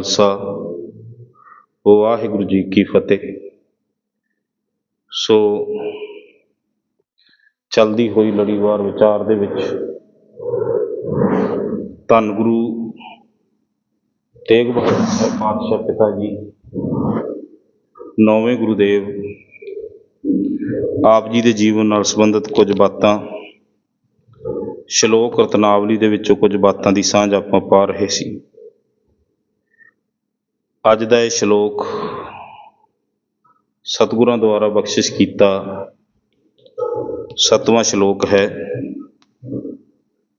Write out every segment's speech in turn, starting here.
ਖਾਲਸਾ। ਵਾਹਿਗੁਰੂ ਜੀ ਕੀ ਫਤਿਹ। ਸੋ ਚਲਦੀ ਹੋਈ ਲੜੀਵਾਰ ਵਿਚਾਰ ਦੇ ਵਿੱਚ ਧੰਨ ਗੁਰੂ ਤੇਗ ਬਹਾਦਰ ਸਾਹਿਬ ਪਾਤਸ਼ਾਹ ਪਿਤਾ ਜੀ, ਨੌਵੇਂ ਗੁਰੂਦੇਵ, ਆਪ ਜੀ ਦੇ ਜੀਵਨ ਨਾਲ ਸੰਬੰਧਿਤ ਕੁਝ ਬਾਤਾਂ, ਸ਼ਲੋਕ ਰਤਨਾਵਲੀ ਦੇ ਵਿੱਚੋਂ ਕੁਝ ਬਾਤਾਂ ਦੀ ਸਾਂਝ ਆਪਾਂ ਪਾ ਰਹੇ ਸੀ। ਅੱਜ ਦਾ ਇਹ ਸ਼ਲੋਕ ਸਤਿਗੁਰਾਂ ਦੁਆਰਾ ਬਖਸ਼ਿਸ਼ ਕੀਤਾ ਸਤਵਾਂ ਸ਼ਲੋਕ ਹੈ।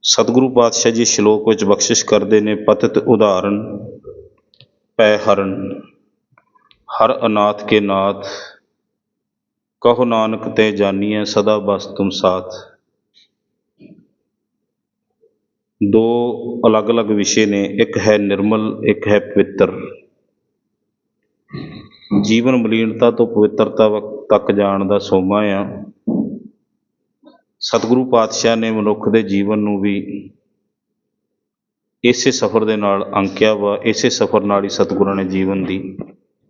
ਸਤਿਗੁਰੂ ਪਾਤਸ਼ਾਹ ਜੀ ਸ਼ਲੋਕ ਵਿੱਚ ਬਖਸ਼ਿਸ਼ ਕਰਦੇ ਨੇ, ਪਤਿਤ ਉਦਾਹਰਨ ਪੈ ਹਰਨ ਹਰ ਅਨਾਥ ਕੇ ਨਾਥ, ਕਹੋ ਨਾਨਕ ਤੇ ਜਾਨੀਐ, ਸਦਾ ਬਸ ਤੁਮ ਸਾਥ। ਦੋ ਅਲੱਗ-ਅਲੱਗ ਵਿਸ਼ੇ ਨੇ, ਇੱਕ ਹੈ ਨਿਰਮਲ, ਇੱਕ ਹੈ ਪਵਿੱਤਰ। ਜੀਵਨ ਮਲੀਨਤਾ ਤੋਂ ਪਵਿੱਤਰਤਾ ਵਕ- ਤੱਕ ਜਾਣ ਦਾ ਸੋਮਾ ਆ। ਸਤਿਗੁਰੂ ਪਾਤਸ਼ਾਹ ਨੇ ਮਨੁੱਖ ਦੇ ਜੀਵਨ ਨੂੰ ਵੀ ਇਸੇ ਸਫ਼ਰ ਦੇ ਨਾਲ ਅੰਕਿਆ ਵਾ, ਇਸੇ ਸਫ਼ਰ ਨਾਲ ਹੀ ਸਤਿਗੁਰਾਂ ਨੇ ਜੀਵਨ ਦੀ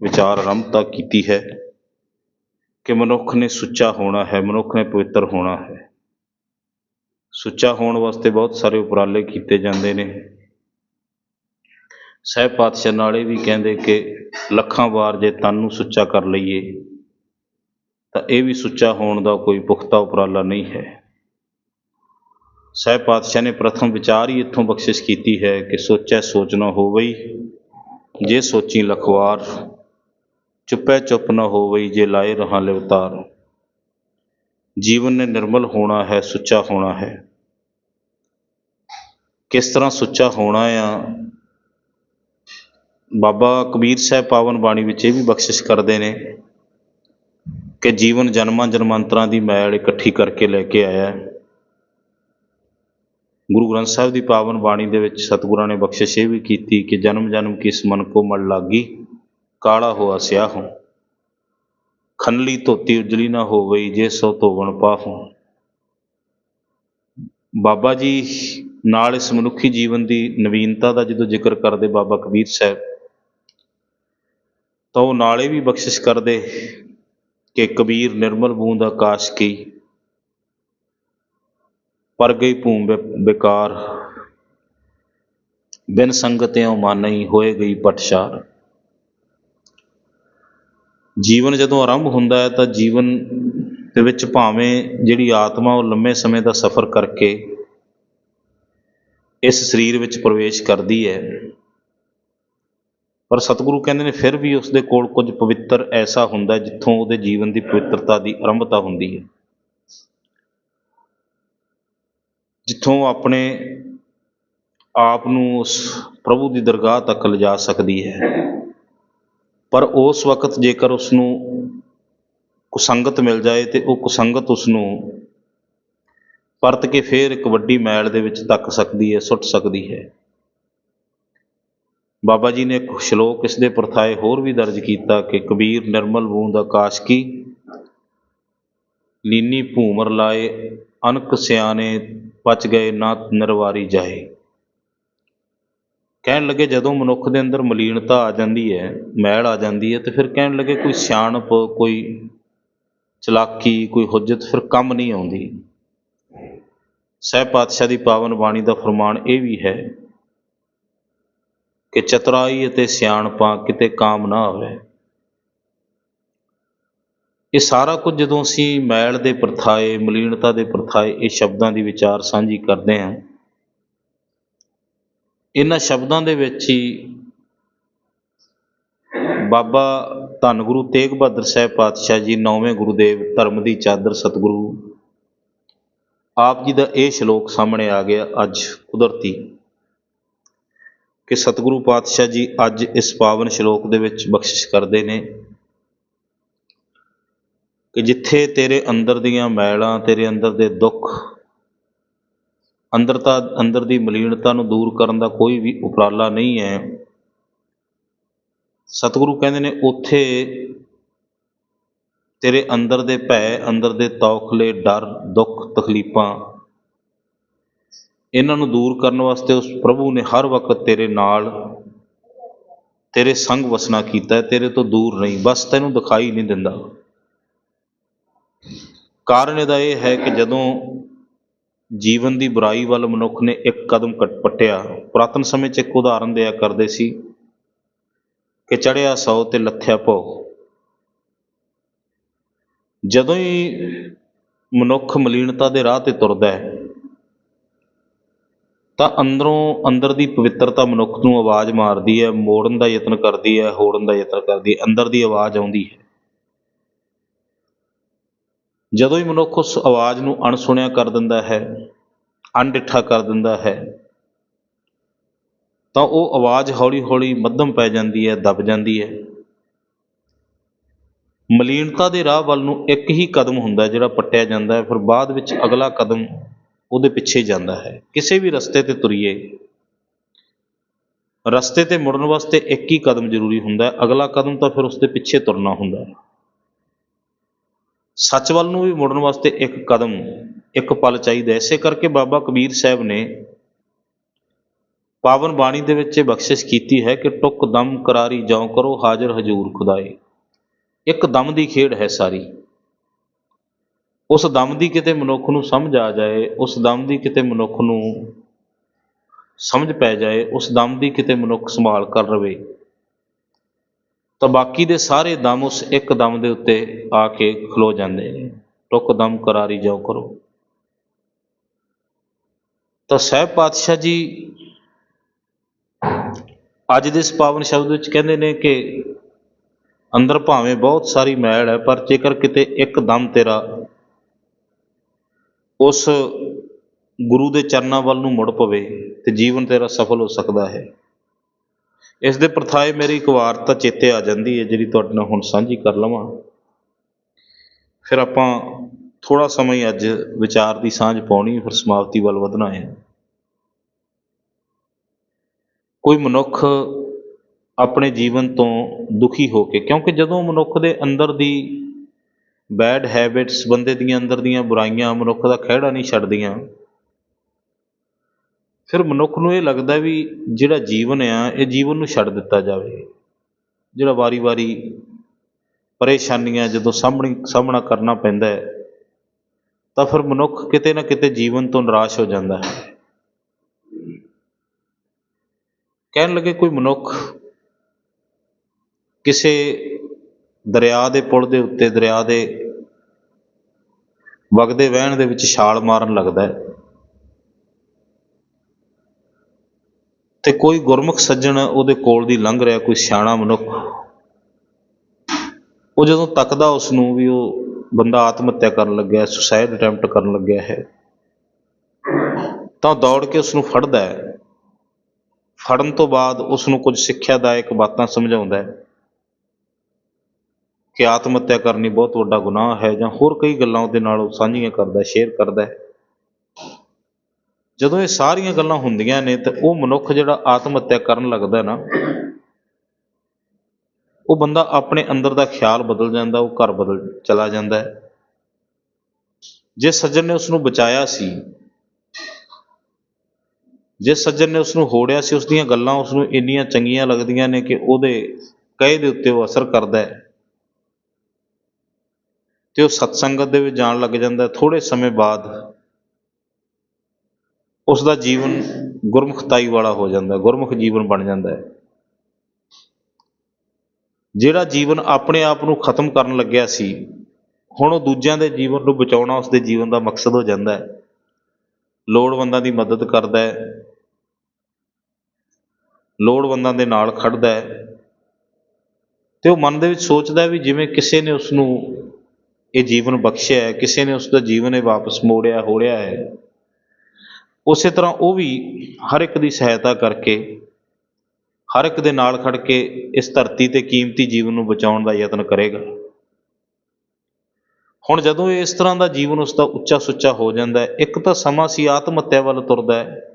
ਵਿਚਾਰ ਆਰੰਭਤਾ ਕੀਤੀ ਹੈ ਕਿ ਮਨੁੱਖ ਨੇ ਸੁੱਚਾ ਹੋਣਾ ਹੈ, ਮਨੁੱਖ ਨੇ ਪਵਿੱਤਰ ਹੋਣਾ ਹੈ। ਸੁੱਚਾ ਹੋਣ ਵਾਸਤੇ ਬਹੁਤ ਸਾਰੇ ਉਪਰਾਲੇ ਕੀਤੇ ਜਾਂਦੇ ਨੇ। ਸਹਿਬ ਪਾਤਸ਼ਾਹ ਨਾਲੇ ਵੀ ਕਹਿੰਦੇ ਕਿ ਲੱਖਾਂ ਵਾਰ ਜੇ ਤਨ ਨੂੰ ਸੁੱਚਾ ਕਰ ਲਈਏ, ਤਾਂ ਇਹ ਵੀ ਸੁੱਚਾ ਹੋਣ ਦਾ ਕੋਈ ਪੁਖਤਾ ਉਪਰਾਲਾ ਨਹੀਂ ਹੈ। ਸਹਿਬ ਪਾਤਸ਼ਾਹ ਨੇ ਪ੍ਰਥਮ ਵਿਚਾਰ ਹੀ ਇੱਥੋਂ ਬਖਸ਼ਿਸ਼ ਕੀਤੀ ਹੈ ਕਿ ਸੋਚੈ ਸੋਚ ਨਾ ਹੋਵਈ, ਜੇ ਸੋਚੀ ਲਖਵਾਰ, ਚੁੱਪੈ ਚੁੱਪ ਨਾ ਹੋਵਈ, ਜੇ ਲਾਏ ਰਹਾਂ ਲਿਵਤਾਰ ਜੀਵਨ ਨੇ ਨਿਰਮਲ ਹੋਣਾ ਹੈ, ਸੁੱਚਾ ਹੋਣਾ ਹੈ। ਕਿਸ ਤਰ੍ਹਾਂ ਸੁੱਚਾ ਹੋਣਾ ਆ ਬਾਬਾ ਕਬੀਰ ਸਾਹਿਬ ਪਾਵਨ ਬਾਣੀ ਵਿੱਚ ਇਹ ਵੀ ਬਖਸ਼ਿਸ਼ ਕਰਦੇ ਨੇ ਕਿ ਜੀਵਨ ਜਨਮਾਂ ਜਨਮਾਂਤਰਾਂ ਦੀ ਮੈਲ ਇਕੱਠੀ ਕਰਕੇ ਲੈ ਕੇ ਆਇਆ ਹੈ। ਗੁਰੂ ਗ੍ਰੰਥ ਸਾਹਿਬ ਦੀ ਪਾਵਨ ਬਾਣੀ ਦੇ ਵਿੱਚ ਸਤਿਗੁਰਾਂ ਨੇ ਬਖਸ਼ਿਸ਼ ਇਹ ਵੀ ਕੀਤੀ ਕਿ ਜਨਮ ਜਨਮ ਕਿਸ ਮਨ ਕੋ ਮਲ ਲਾਗੀ, ਕਾਲਾ ਹੋਆ ਸਿਆਹੋਂ ਖਨਲੀ ਧੋਤੀ ਉਜਲੀ ਨਾ ਹੋਵਈ, ਜੇ ਸੋ ਧੋਵਣ ਪਾਹੋਂ ਬਾਬਾ ਜੀ ਨਾਲ ਇਸ ਮਨੁੱਖੀ ਜੀਵਨ ਦੀ ਨਵੀਨਤਾ ਦਾ ਜਦੋਂ ਜ਼ਿਕਰ ਕਰਦੇ ਬਾਬਾ ਕਬੀਰ ਸਾਹਿਬ ਤਾਂ ਉਹ ਨਾਲੇ ਵੀ ਬਖਸ਼ਿਸ਼ ਕਰਦੇ ਕਿ ਕਬੀਰ ਨਿਰਮਲ ਬੂੰਦ ਆਕਾਸ਼ ਕੀ। ਪਰ ਗਈ ਭੂਮ ਬੇ- ਬੇਕਾਰ। ਬਿਨ ਸੰਗਤਿਓ ਮਾਨਈ ਹੋਏ ਗਈ ਪਟਸ਼ਾਰ। ਜੀਵਨ ਜਦੋਂ ਆਰੰਭ ਹੁੰਦਾ ਹੈ ਤਾਂ ਜੀਵਨ ਦੇ ਵਿੱਚ ਭਾਵੇਂ ਜਿਹੜੀ ਆਤਮਾ ਉਹ ਲੰਮੇ ਸਮੇਂ ਦਾ ਸਫ਼ਰ ਕਰਕੇ ਇਸ ਸਰੀਰ ਵਿੱਚ ਪ੍ਰਵੇਸ਼ ਕਰਦੀ ਹੈ ਪਰ ਸਤਿਗੁਰੂ ਕਹਿੰਦੇ ਨੇ, ਫਿਰ ਵੀ ਉਸ ਦੇ ਕੋਲ ਕੁਝ ਪਵਿੱਤਰ ਐਸਾ ਹੁੰਦਾ ਜਿੱਥੋਂ ਉਹਦੇ ਜੀਵਨ ਦੀ ਪਵਿੱਤਰਤਾ ਦੀ ਆਰੰਭਤਾ ਹੁੰਦੀ ਹੈ। ਜਿੱਥੋਂ ਉਹ ਆਪਣੇ ਆਪ ਨੂੰ ਉਸ ਪ੍ਰਭੂ ਦੀ ਦਰਗਾਹ ਤੱਕ ਲਿਜਾ ਸਕਦੀ ਹੈ। ਪਰ ਉਸ ਵਕਤ ਜੇਕਰ ਉਸ ਨੂੰ ਕੁਸੰਗਤ ਮਿਲ ਜਾਏ ਤੇ ਉਹ ਕੁਸੰਗਤ ਉਸ ਨੂੰ ਪਰਤ ਕੇ ਫੇਰ ਇੱਕ ਵੱਡੀ ਮੈਲ ਦੇ ਵਿੱਚ ਧੱਕ ਸਕਦੀ ਹੈ, ਸੁੱਟ ਸਕਦੀ ਹੈ। ਬਾਬਾ ਜੀ ਨੇ ਇੱਕ ਸ਼ਲੋਕ ਇਸ ਦੇ ਪਰਥਾਏ ਹੋਰ ਵੀ ਦਰਜ ਕੀਤਾ ਕਿ ਕਬੀਰ ਨਿਰਮਲ ਬੂੰਦ ਆਕਾਸ਼ ਕੀ? ਲੀਨੀ ਭੂਮਰ ਲਾਏ, ਅਨਕ ਸਿਆਣੇ ਪਚ ਗਏ ਨਾ ਨਿਰਵਾਰੀ ਜਾਏ। ਕਹਿਣ ਲੱਗੇ ਜਦੋਂ ਮਨੁੱਖ ਦੇ ਅੰਦਰ ਮਲੀਨਤਾ ਆ ਜਾਂਦੀ ਹੈ, ਮੈਲ ਆ ਜਾਂਦੀ ਹੈ, ਤੇ ਫਿਰ ਕਹਿਣ ਲੱਗੇ ਕੋਈ ਸਿਆਣਪ, ਕੋਈ ਚਲਾਕੀ, ਕੋਈ ਹੁਜਤ, ਫਿਰ ਕੰਮ ਨਹੀਂ ਆਉਂਦੀ। ਸਹਿਬ ਪਾਤਸ਼ਾਹ ਦੀ ਪਾਵਨ ਬਾਣੀ ਦਾ ਫਰਮਾਨ ਇਹ ਵੀ ਹੈ ਕਿ ਚਤਰਾਈ ਅਤੇ ਸਿਆਣਪਾਂ ਕਿਤੇ ਕਾਮ ਨਾ ਆਵੇ ਇਹ ਸਾਰਾ ਕੁਝ ਜਦੋਂ ਅਸੀਂ ਮੈਲ ਦੇ ਪਰਥਾਏ, ਮਲੀਨਤਾ ਦੇ ਪਰਥਾਏ ਇਹ ਸ਼ਬਦਾਂ ਦੀ ਵਿਚਾਰ ਸਾਂਝੀ ਕਰਦੇ ਹਾਂ, ਇਹਨਾਂ ਸ਼ਬਦਾਂ ਦੇ ਵਿੱਚ ਹੀ ਬਾਬਾ ਧੰਨ ਗੁਰੂ ਤੇਗ ਬਹਾਦਰ ਸਾਹਿਬ ਪਾਤਸ਼ਾਹ ਜੀ ਨੌਵੇਂ ਗੁਰੂਦੇਵ ਧਰਮ ਦੀ ਚਾਦਰ ਸਤਿਗੁਰੂ, ਆਪ ਜੀ ਦਾ ਇਹ ਸ਼ਲੋਕ ਸਾਹਮਣੇ ਆ ਗਿਆ ਅੱਜ ਕੁਦਰਤੀ। ਕਿ ਸਤਿਗੁਰੂ ਪਾਤਸ਼ਾਹ ਜੀ ਅੱਜ ਇਸ ਪਾਵਨ ਸ਼ਲੋਕ ਦੇ ਵਿੱਚ ਬਖਸ਼ਿਸ਼ ਕਰਦੇ ਨੇ ਕਿ ਜਿੱਥੇ ਤੇਰੇ ਅੰਦਰ ਦੀਆਂ ਮੈਲਾਂ, ਤੇਰੇ ਅੰਦਰ ਦੇ ਦੁੱਖ ਅੰਦਰਤਾ ਅੰਦਰ ਦੀ ਮਲੀਨਤਾ ਨੂੰ ਦੂਰ ਕਰਨ ਦਾ ਕੋਈ ਵੀ ਉਪਰਾਲਾ ਨਹੀਂ ਹੈ, ਸਤਿਗੁਰੂ ਕਹਿੰਦੇ ਨੇ, ਉੱਥੇ ਤੇਰੇ ਅੰਦਰ ਦੇ ਭੈ, ਅੰਦਰ ਦੇ ਤੌਖਲੇ, ਡਰ, ਦੁੱਖ, ਤਕਲੀਫਾਂ ਇਹਨਾਂ ਨੂੰ ਦੂਰ ਕਰਨ ਵਾਸਤੇ ਉਸ ਪ੍ਰਭੂ ਨੇ ਹਰ ਵਕਤ ਤੇਰੇ ਨਾਲ ਤੇਰੇ ਸੰਗ ਵਸਣਾ ਕੀਤਾ ਹੈ, ਤੇਰੇ ਤੋਂ ਦੂਰ ਨਹੀਂ ਬਸ ਤੈਨੂੰ ਦਿਖਾਈ ਨਹੀਂ ਦਿੰਦਾ। ਕਾਰਨ ਇਹਦਾ ਇਹ ਹੈ ਕਿ ਜਦੋਂ ਜੀਵਨ ਦੀ ਬੁਰਾਈ ਵੱਲ ਮਨੁੱਖ ਨੇ ਇੱਕ ਕਦਮ ਕੱਟ ਪੱਟਿਆ ਪੁਰਾਤਨ ਸਮੇਂ 'ਚ ਇੱਕ ਉਦਾਹਰਨ ਦਿਆ ਕਰਦੇ ਸੀ ਕਿ ਚੜਿਆ ਸੌ ਤੇ ਲੱਥਿਆ ਭਉ ਜਦੋਂ ਹੀ ਮਨੁੱਖ ਮਲੀਨਤਾ ਦੇ ਰਾਹ ਤੇ ਤੁਰਦਾ ਹੈ ਤਾਂ ਅੰਦਰੋਂ, ਅੰਦਰ ਦੀ ਪਵਿੱਤਰਤਾ ਮਨੁੱਖ ਨੂੰ ਆਵਾਜ਼ ਮਾਰਦੀ ਹੈ, ਮੋੜਨ ਦਾ ਯਤਨ ਕਰਦੀ ਹੈ, ਹੋੜਨ ਦਾ ਯਤਨ ਕਰਦੀ ਹੈ, ਅੰਦਰ ਦੀ ਆਵਾਜ਼ ਆਉਂਦੀ ਹੈ। ਜਦੋਂ ਹੀ ਮਨੁੱਖ ਉਸ ਆਵਾਜ਼ ਨੂੰ ਅਣਸੁਣਿਆ ਕਰ ਦਿੰਦਾ ਹੈ, ਅਣਡਿੱਠਾ ਕਰ ਦਿੰਦਾ ਹੈ, ਤਾਂ ਉਹ ਆਵਾਜ਼ ਹੌਲੀ ਹੌਲੀ ਮੱਧਮ ਪੈ ਜਾਂਦੀ ਹੈ, ਦਬ ਜਾਂਦੀ ਹੈ। ਮਲੀਨਤਾ ਦੇ ਰਾਹ ਵੱਲ ਨੂੰ ਇੱਕ ਹੀ ਕਦਮ ਹੁੰਦਾ ਜਿਹੜਾ ਪੱਟਿਆ ਜਾਂਦਾ ਹੈ, ਫਿਰ ਬਾਅਦ ਵਿੱਚ ਅਗਲਾ ਕਦਮ ਉਹਦੇ ਪਿੱਛੇ ਜਾਂਦਾ ਹੈ। ਕਿਸੇ ਵੀ ਰਸਤੇ ਤੇ ਤੁਰੀਏ, ਰਸਤੇ ਤੇ ਮੁੜਨ ਵਾਸਤੇ ਇੱਕ ਹੀ ਕਦਮ ਜ਼ਰੂਰੀ ਹੁੰਦਾ ਹੈ। ਅਗਲਾ ਕਦਮ ਤਾਂ ਫਿਰ ਉਸਦੇ ਪਿੱਛੇ ਤੁਰਨਾ ਹੁੰਦਾ ਹੈ। ਸੱਚ ਵੱਲ ਨੂੰ ਵੀ ਮੁੜਨ ਵਾਸਤੇ ਇੱਕ ਕਦਮ, ਇੱਕ ਪਲ ਚਾਹੀਦਾ ਹੈ। ਇਸੇ ਕਰਕੇ ਬਾਬਾ ਕਬੀਰ ਸਾਹਿਬ ਨੇ ਪਾਵਨ ਬਾਣੀ ਦੇ ਵਿੱਚ ਇਹ ਬਖਸ਼ਿਸ਼ ਕੀਤੀ ਹੈ ਕਿ ਟੁੱਕ ਦਮ ਕਰਾਰੀ ਜਾਉ ਕਰੋ, ਹਾਜ਼ਰ ਹਜੂਰ ਖੁਦਾਏ। ਇੱਕ ਦਮ ਦੀ ਖੇਡ ਹੈ ਸਾਰੀ। ਉਸ ਦਮ ਦੀ ਕਿਤੇ ਮਨੁੱਖ ਨੂੰ ਸਮਝ ਆ ਜਾਏ, ਉਸ ਦਮ ਦੀ ਕਿਤੇ ਮਨੁੱਖ ਨੂੰ ਸਮਝ ਪੈ ਜਾਏ, ਉਸ ਦਮ ਦੀ ਕਿਤੇ ਮਨੁੱਖ ਸੰਭਾਲ ਕਰ ਰਵੇ। ਤਾਂ ਬਾਕੀ ਦੇ ਸਾਰੇ ਦਮ ਉਸ ਇੱਕ ਦਮ ਦੇ ਉੱਤੇ ਆ ਕੇ ਖਲੋ ਜਾਂਦੇ ਨੇ। ਟੁੱਕ ਦਮ ਕਰਾਰੀ ਜਾਓ ਕਰੋ। ਤਾਂ ਸਹਿਬ ਪਾਤਸ਼ਾਹ ਜੀ ਅੱਜ ਦੇ ਇਸ ਪਾਵਨ ਸ਼ਬਦ ਵਿੱਚ ਕਹਿੰਦੇ ਨੇ ਕਿ ਅੰਦਰ ਭਾਵੇਂ ਬਹੁਤ ਸਾਰੀ ਮੈਲ ਹੈ, ਪਰ ਜੇਕਰ ਕਿਤੇ ਇੱਕ ਦਮ ਤੇਰਾ ਉਸ ਗੁਰੂ ਦੇ ਚਰਨਾਂ ਵੱਲ ਨੂੰ ਮੁੜ ਪਵੇ ਤੇ ਜੀਵਨ ਤੇਰਾ ਸਫਲ ਹੋ ਸਕਦਾ ਹੈ। ਇਸ ਦੇ ਪ੍ਰਥਾਏ ਮੇਰੀ ਇੱਕ ਵਾਰਤਾ ਚੇਤੇ ਆ ਜਾਂਦੀ ਹੈ, ਜਿਹੜੀ ਤੁਹਾਡੇ ਨਾਲ ਹੁਣ ਸਾਂਝੀ ਕਰ ਲਵਾਂ। ਫਿਰ ਆਪਾਂ ਥੋੜਾ ਸਮਾਂ ਹੀ ਅੱਜ ਵਿਚਾਰ ਦੀ ਸਾਂਝ ਪਾਉਣੀ, ਫਿਰ ਸਮਾਪਤੀ ਵੱਲ ਵਧਣਾ ਹੈ। ਕੋਈ ਮਨੁੱਖ ਆਪਣੇ ਜੀਵਨ ਤੋਂ ਦੁਖੀ ਹੋ ਕੇ, ਕਿਉਂਕਿ ਜਦੋਂ ਮਨੁੱਖ ਦੇ ਅੰਦਰ ਦੀ ਬੈਡ ਹੈਬਿਟਸ ਬੰਦੇ ਦੀਆਂ ਅੰਦਰ ਦੀਆਂ ਬੁਰਾਈਆਂ ਮਨੁੱਖ ਦਾ ਖਹਿੜਾ ਨਹੀਂ ਛੱਡਦੀਆਂ। ਫਿਰ ਮਨੁੱਖ ਨੂੰ ਇਹ ਲੱਗਦਾ ਵੀ ਜਿਹੜਾ ਜੀਵਨ ਆ, ਇਹ ਜੀਵਨ ਨੂੰ ਛੱਡ ਦਿੱਤਾ ਜਾਵੇ। ਜਿਹੜਾ ਵਾਰੀ-ਵਾਰੀ ਪਰੇਸ਼ਾਨੀਆਂ ਜਦੋਂ ਸਾਹਮਣੇ, ਸਾਹਮਣਾ ਕਰਨਾ ਪੈਂਦਾ ਹੈ, ਤਾਂ ਫਿਰ ਮਨੁੱਖ ਕਿਤੇ ਨਾ ਕਿਤੇ ਜੀਵਨ ਤੋਂ ਨਿਰਾਸ਼ ਹੋ ਜਾਂਦਾ ਹੈ। ਕਹਿਣ ਲੱਗੇ ਕੋਈ ਮਨੁੱਖ ਕਿਸੇ ਦਰਿਆ ਦੇ ਪੁਲ ਦੇ ਉੱਤੇ, ਦਰਿਆ ਦੇ ਵਗਦੇ ਵਹਿਣ ਦੇ ਵਿੱਚ ਛਾਲ ਮਾਰਨ ਲੱਗਦਾ ਹੈ। ਤੇ ਕੋਈ ਗੁਰਮੁਖ ਸੱਜਣ ਉਹਦੇ ਕੋਲ ਦੀ ਲੰਘ ਰਿਹਾ, ਕੋਈ ਸਿਆਣਾ ਮਨੁੱਖ, ਉਹ ਜਦੋਂ ਤੱਕਦਾ ਉਸ ਨੂੰ ਵੀ ਉਹ ਬੰਦਾ ਆਤਮ ਹੱਤਿਆ ਕਰਨ ਲੱਗਿਆ ਸੁਸਾਇਡ ਅਟੈਂਪਟ ਕਰਨ ਲੱਗਿਆ ਹੈ, ਤਾਂ ਦੌੜ ਕੇ ਉਸ ਨੂੰ ਫੜਦਾ ਹੈ। ਫੜਨ ਤੋਂ ਬਾਅਦ ਉਸ ਨੂੰ ਕੁਝ ਸਿੱਖਿਆਦਾਇਕ ਬਾਤਾਂ ਸਮਝਾਉਂਦਾ ਹੈ। ਕਿ ਆਤਮ ਹੱਤਿਆ ਕਰਨੀ ਬਹੁਤ ਵੱਡਾ ਗੁਨਾਹ ਹੈ ਜਾਂ ਹੋਰ ਕਈ ਗੱਲਾਂ ਉਹਦੇ ਨਾਲ ਉਹ ਸਾਂਝੀਆਂ ਕਰਦਾ ਸ਼ੇਅਰ ਕਰਦਾ ਹੈ। ਜਦੋਂ ਇਹ ਸਾਰੀਆਂ ਗੱਲਾਂ ਹੁੰਦੀਆਂ ਨੇ ਤਾਂ ਉਹ ਮਨੁੱਖ ਜਿਹੜਾ ਆਤਮ ਹੱਤਿਆ ਕਰਨ ਲੱਗਦਾ ਨਾ, ਉਹ ਬੰਦਾ ਆਪਣੇ ਅੰਦਰ ਦਾ ਖਿਆਲ ਬਦਲ ਜਾਂਦਾ, ਉਹ ਘਰ ਬਦਲ ਚਲਾ ਜਾਂਦਾ ਹੈ। ਜੇ ਸੱਜਣ ਨੇ ਉਸ ਨੂੰ ਬਚਾਇਆ ਸੀ, ਜੇ ਸੱਜਣ ਨੇ ਉਸ ਨੂੰ ਹੋੜਿਆ ਸੀ ਉਸ ਦੀਆਂ ਗੱਲਾਂ ਉਸ ਨੂੰ ਇੰਨੀਆਂ ਚੰਗੀਆਂ ਲੱਗਦੀਆਂ ਨੇ ਕਿ ਉਹਦੇ ਕਹੇ ਦੇ ਉੱਤੇ ਉਹ ਅਸਰ ਕਰਦਾ ਹੈ। ਤੇ ਉਹ ਸਤਸੰਗਤ ਦੇ ਵਿੱਚ ਜਾਣ ਲੱਗ ਜਾਂਦਾ ਥੋੜੇ ਸਮੇਂ ਬਾਅਦ। ਉਸ ਦਾ ਜੀਵਨ ਗੁਰਮੁਖਤਾਈ ਵਾਲਾ ਹੋ ਜਾਂਦਾ, ਗੁਰਮੁਖ ਜੀਵਨ ਬਣ ਜਾਂਦਾ ਹੈ। ਜਿਹੜਾ ਜੀਵਨ ਆਪਣੇ ਆਪ ਨੂੰ ਖਤਮ ਕਰਨ ਲੱਗਿਆ ਸੀ, ਹੁਣ ਉਹ ਦੂਜਿਆਂ ਦੇ ਜੀਵਨ ਨੂੰ ਬਚਾਉਣਾ ਉਸ ਦੇ ਜੀਵਨ ਦਾ ਮਕਸਦ ਹੋ ਜਾਂਦਾ ਹੈ। ਲੋੜਵੰਦਾਂ ਦੀ ਮਦਦ ਕਰਦਾ ਹੈ। ਲੋੜਵੰਦਾਂ ਦੇ ਨਾਲ ਖੜਦਾ ਹੈ। ਤੇ ਉਹ ਮਨ ਦੇ ਵਿੱਚ ਸੋਚਦਾ ਵੀ ਜਿਵੇਂ ਕਿਸੇ ਨੇ ਉਸ ਨੂੰ ਇਹ ਜੀਵਨ ਬਖਸ਼ਿਆ ਹੈ, ਕਿਸੇ ਨੇ ਉਸ ਦਾ ਜੀਵਨ ਇਹ ਵਾਪਸ ਮੋੜਿਆ, ਹੋੜਿਆ ਹੈ। ਉਸੇ ਤਰ੍ਹਾਂ ਉਹ ਵੀ ਹਰ ਇੱਕ ਦੀ ਸਹਾਇਤਾ ਕਰਕੇ, ਹਰ ਇੱਕ ਦੇ ਨਾਲ ਖੜ ਕੇ ਇਸ ਧਰਤੀ ਤੇ ਕੀਮਤੀ ਜੀਵਨ ਨੂੰ ਬਚਾਉਣ ਦਾ ਯਤਨ ਕਰੇਗਾ। ਹੁਣ ਜਦੋਂ ਇਸ ਤਰ੍ਹਾਂ ਦਾ ਜੀਵਨ ਉਸ ਦਾ ਉੱਚਾ ਸੁੱਚਾ ਹੋ ਜਾਂਦਾ ਹੈ, ਇੱਕ ਤਾਂ ਸਮਾਂ ਸੀ ਆਤਮ ਹੱਤਿਆ ਵੱਲ ਤੁਰਦਾ ਹੈ,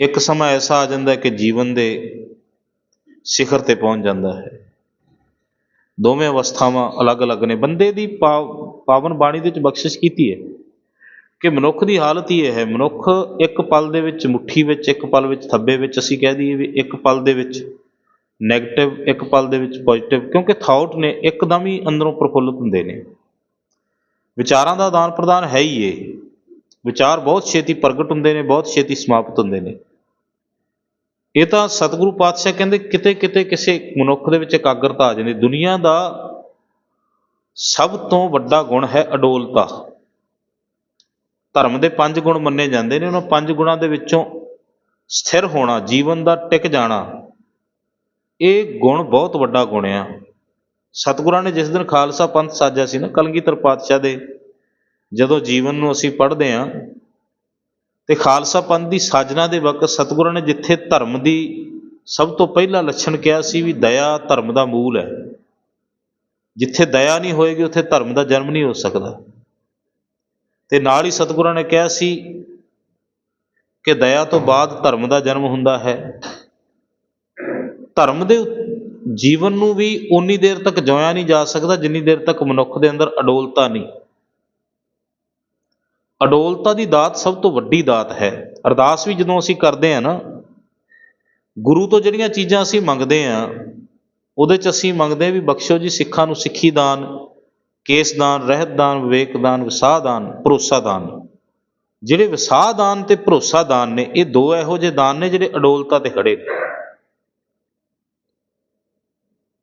ਇੱਕ ਸਮਾਂ ਐਸਾ ਆ ਜਾਂਦਾ ਹੈ ਕਿ ਜੀਵਨ ਦੇ ਸਿਖਰ ਤੇ ਪਹੁੰਚ ਜਾਂਦਾ ਹੈ। ਦੋਵੇਂ ਅਵਸਥਾਵਾਂ ਅਲੱਗ-ਅਲੱਗ ਨੇ। ਬੰਦੇ ਦੀ ਪਾ- ਪਾਵਨ ਬਾਣੀ ਦੇ ਵਿੱਚ ਬਖਸ਼ਿਸ਼ ਕੀਤੀ ਹੈ ਕਿ ਮਨੁੱਖ ਦੀ ਹਾਲਤ ਹੀ ਇਹ ਹੈ, ਮਨੁੱਖ ਇੱਕ ਪਲ ਦੇ ਵਿੱਚ ਮੁੱਠੀ ਵਿੱਚ, ਇੱਕ ਪਲ ਵਿੱਚ ਥੱਬੇ ਵਿੱਚ ਅਸੀਂ ਕਹਿ ਦਈਏ ਵੀ ਇੱਕ ਪਲ ਦੇ ਵਿੱਚ ਨੈਗੇਟਿਵ ਇੱਕ ਪਲ ਦੇ ਵਿੱਚ ਪੋਜ਼ਿਟਿਵ ਕਿਉਂਕਿ ਥਾਟ ਨੇ ਇੱਕਦਮ ਹੀ ਅੰਦਰੋਂ ਪ੍ਰਫੁੱਲਤ ਹੁੰਦੇ ਨੇ। ਵਿਚਾਰਾਂ ਦਾ ਆਦਾਨ ਪ੍ਰਦਾਨ ਹੈ ਹੀ ਇਹ। ਵਿਚਾਰ ਬਹੁਤ ਛੇਤੀ ਪ੍ਰਗਟ ਹੁੰਦੇ ਨੇ, ਬਹੁਤ ਛੇਤੀ ਸਮਾਪਤ ਹੁੰਦੇ ਨੇ। ਇਹ ਤਾਂ ਸਤਿਗੁਰੂ ਪਾਤਸ਼ਾਹ ਕਹਿੰਦੇ ਕਿਤੇ ਕਿਤੇ ਕਿਸੇ ਮਨੁੱਖ ਦੇ ਵਿੱਚ ਇਕਾਗਰਤਾ ਆ ਜਾਂਦੀ ਦੁਨੀਆ ਦਾ ਸਭ ਤੋਂ ਵੱਡਾ ਗੁਣ ਹੈ ਅਡੋਲਤਾ। ਧਰਮ ਦੇ ਪੰਜ ਗੁਣ ਮੰਨੇ ਜਾਂਦੇ ਨੇ, ਉਹਨਾਂ ਪੰਜ ਗੁਣਾਂ ਦੇ ਵਿੱਚੋਂ ਸਥਿਰ ਹੋਣਾ, ਜੀਵਨ ਦਾ ਟਿਕ ਜਾਣਾ, ਇਹ ਗੁਣ ਬਹੁਤ ਵੱਡਾ ਗੁਣ ਆ। ਸਤਿਗੁਰਾਂ ਨੇ ਜਿਸ ਦਿਨ ਖਾਲਸਾ ਪੰਥ ਸਾਜਿਆ ਸੀ ਨਾ, ਕਲਗੀਧਰ ਪਾਤਸ਼ਾਹ ਦੇ, ਜਦੋਂ ਜੀਵਨ ਨੂੰ ਅਸੀਂ ਪੜ੍ਹਦੇ ਹਾਂ ਤੇ ਖਾਲਸਾ ਪੰਥ ਦੀ ਸਾਜਨਾ ਦੇ ਵਕਤ ਸਤਿਗੁਰਾਂ ਨੇ ਜਿੱਥੇ ਧਰਮ ਦੀ ਸਭ ਤੋਂ ਪਹਿਲਾ ਲੱਛਣ ਕਿਹਾ ਸੀ ਵੀ ਦਇਆ ਧਰਮ ਦਾ ਮੂਲ ਹੈ। ਜਿੱਥੇ ਦਇਆ ਨਹੀਂ ਹੋਏਗੀ, ਉੱਥੇ ਧਰਮ ਦਾ ਜਨਮ ਨਹੀਂ ਹੋ ਸਕਦਾ। ਤੇ ਨਾਲ ਹੀ ਸਤਿਗੁਰਾਂ ਨੇ ਕਿਹਾ ਸੀ ਕਿ ਦਇਆ ਤੋਂ ਬਾਅਦ ਧਰਮ ਦਾ ਜਨਮ ਹੁੰਦਾ ਹੈ। ਧਰਮ ਦੇ ਜੀਵਨ ਨੂੰ ਵੀ ਉਨੀ ਦੇਰ ਤੱਕ ਜਿਉਇਆ ਨਹੀਂ ਜਾ ਸਕਦਾ, ਜਿੰਨੀ ਦੇਰ ਤੱਕ ਮਨੁੱਖ ਦੇ ਅੰਦਰ ਅਡੋਲਤਾ ਨਹੀਂ। ਅਡੋਲਤਾ ਦੀ ਦਾਤ ਸਭ ਤੋਂ ਵੱਡੀ ਦਾਤ ਹੈ। ਅਰਦਾਸ ਵੀ ਜਦੋਂ ਅਸੀਂ ਕਰਦੇ ਆ ਨਾ, ਗੁਰੂ ਤੋਂ ਜਿਹੜੀਆਂ ਚੀਜ਼ਾਂ ਅਸੀਂ ਮੰਗਦੇ ਆ ਉਹਦੇ ਚ ਅਸੀਂ ਮੰਗਦੇ ਹਾਂ ਵੀ ਬਖਸ਼ੋ ਜੀ, ਸਿੱਖਾਂ ਨੂੰ ਸਿੱਖੀ ਦਾਨ, ਕੇਸ ਦਾਨ, ਰਹਿਤ ਦਾਨ, ਵਿਵੇਕ ਦਾਨ, ਵਿਸਾਹ ਦਾਨ, ਭਰੋਸਾ ਦਾਨ। ਜਿਹੜੇ ਵਿਸਾਹ ਦਾਨ ਤੇ ਭਰੋਸਾ ਦਾਨ ਨੇ, ਇਹ ਦੋ ਇਹੋ ਜਿਹੇ ਦਾਨ ਨੇ ਜਿਹੜੇ ਅਡੋਲਤਾ ਤੇ ਖੜੇ ਨੇ।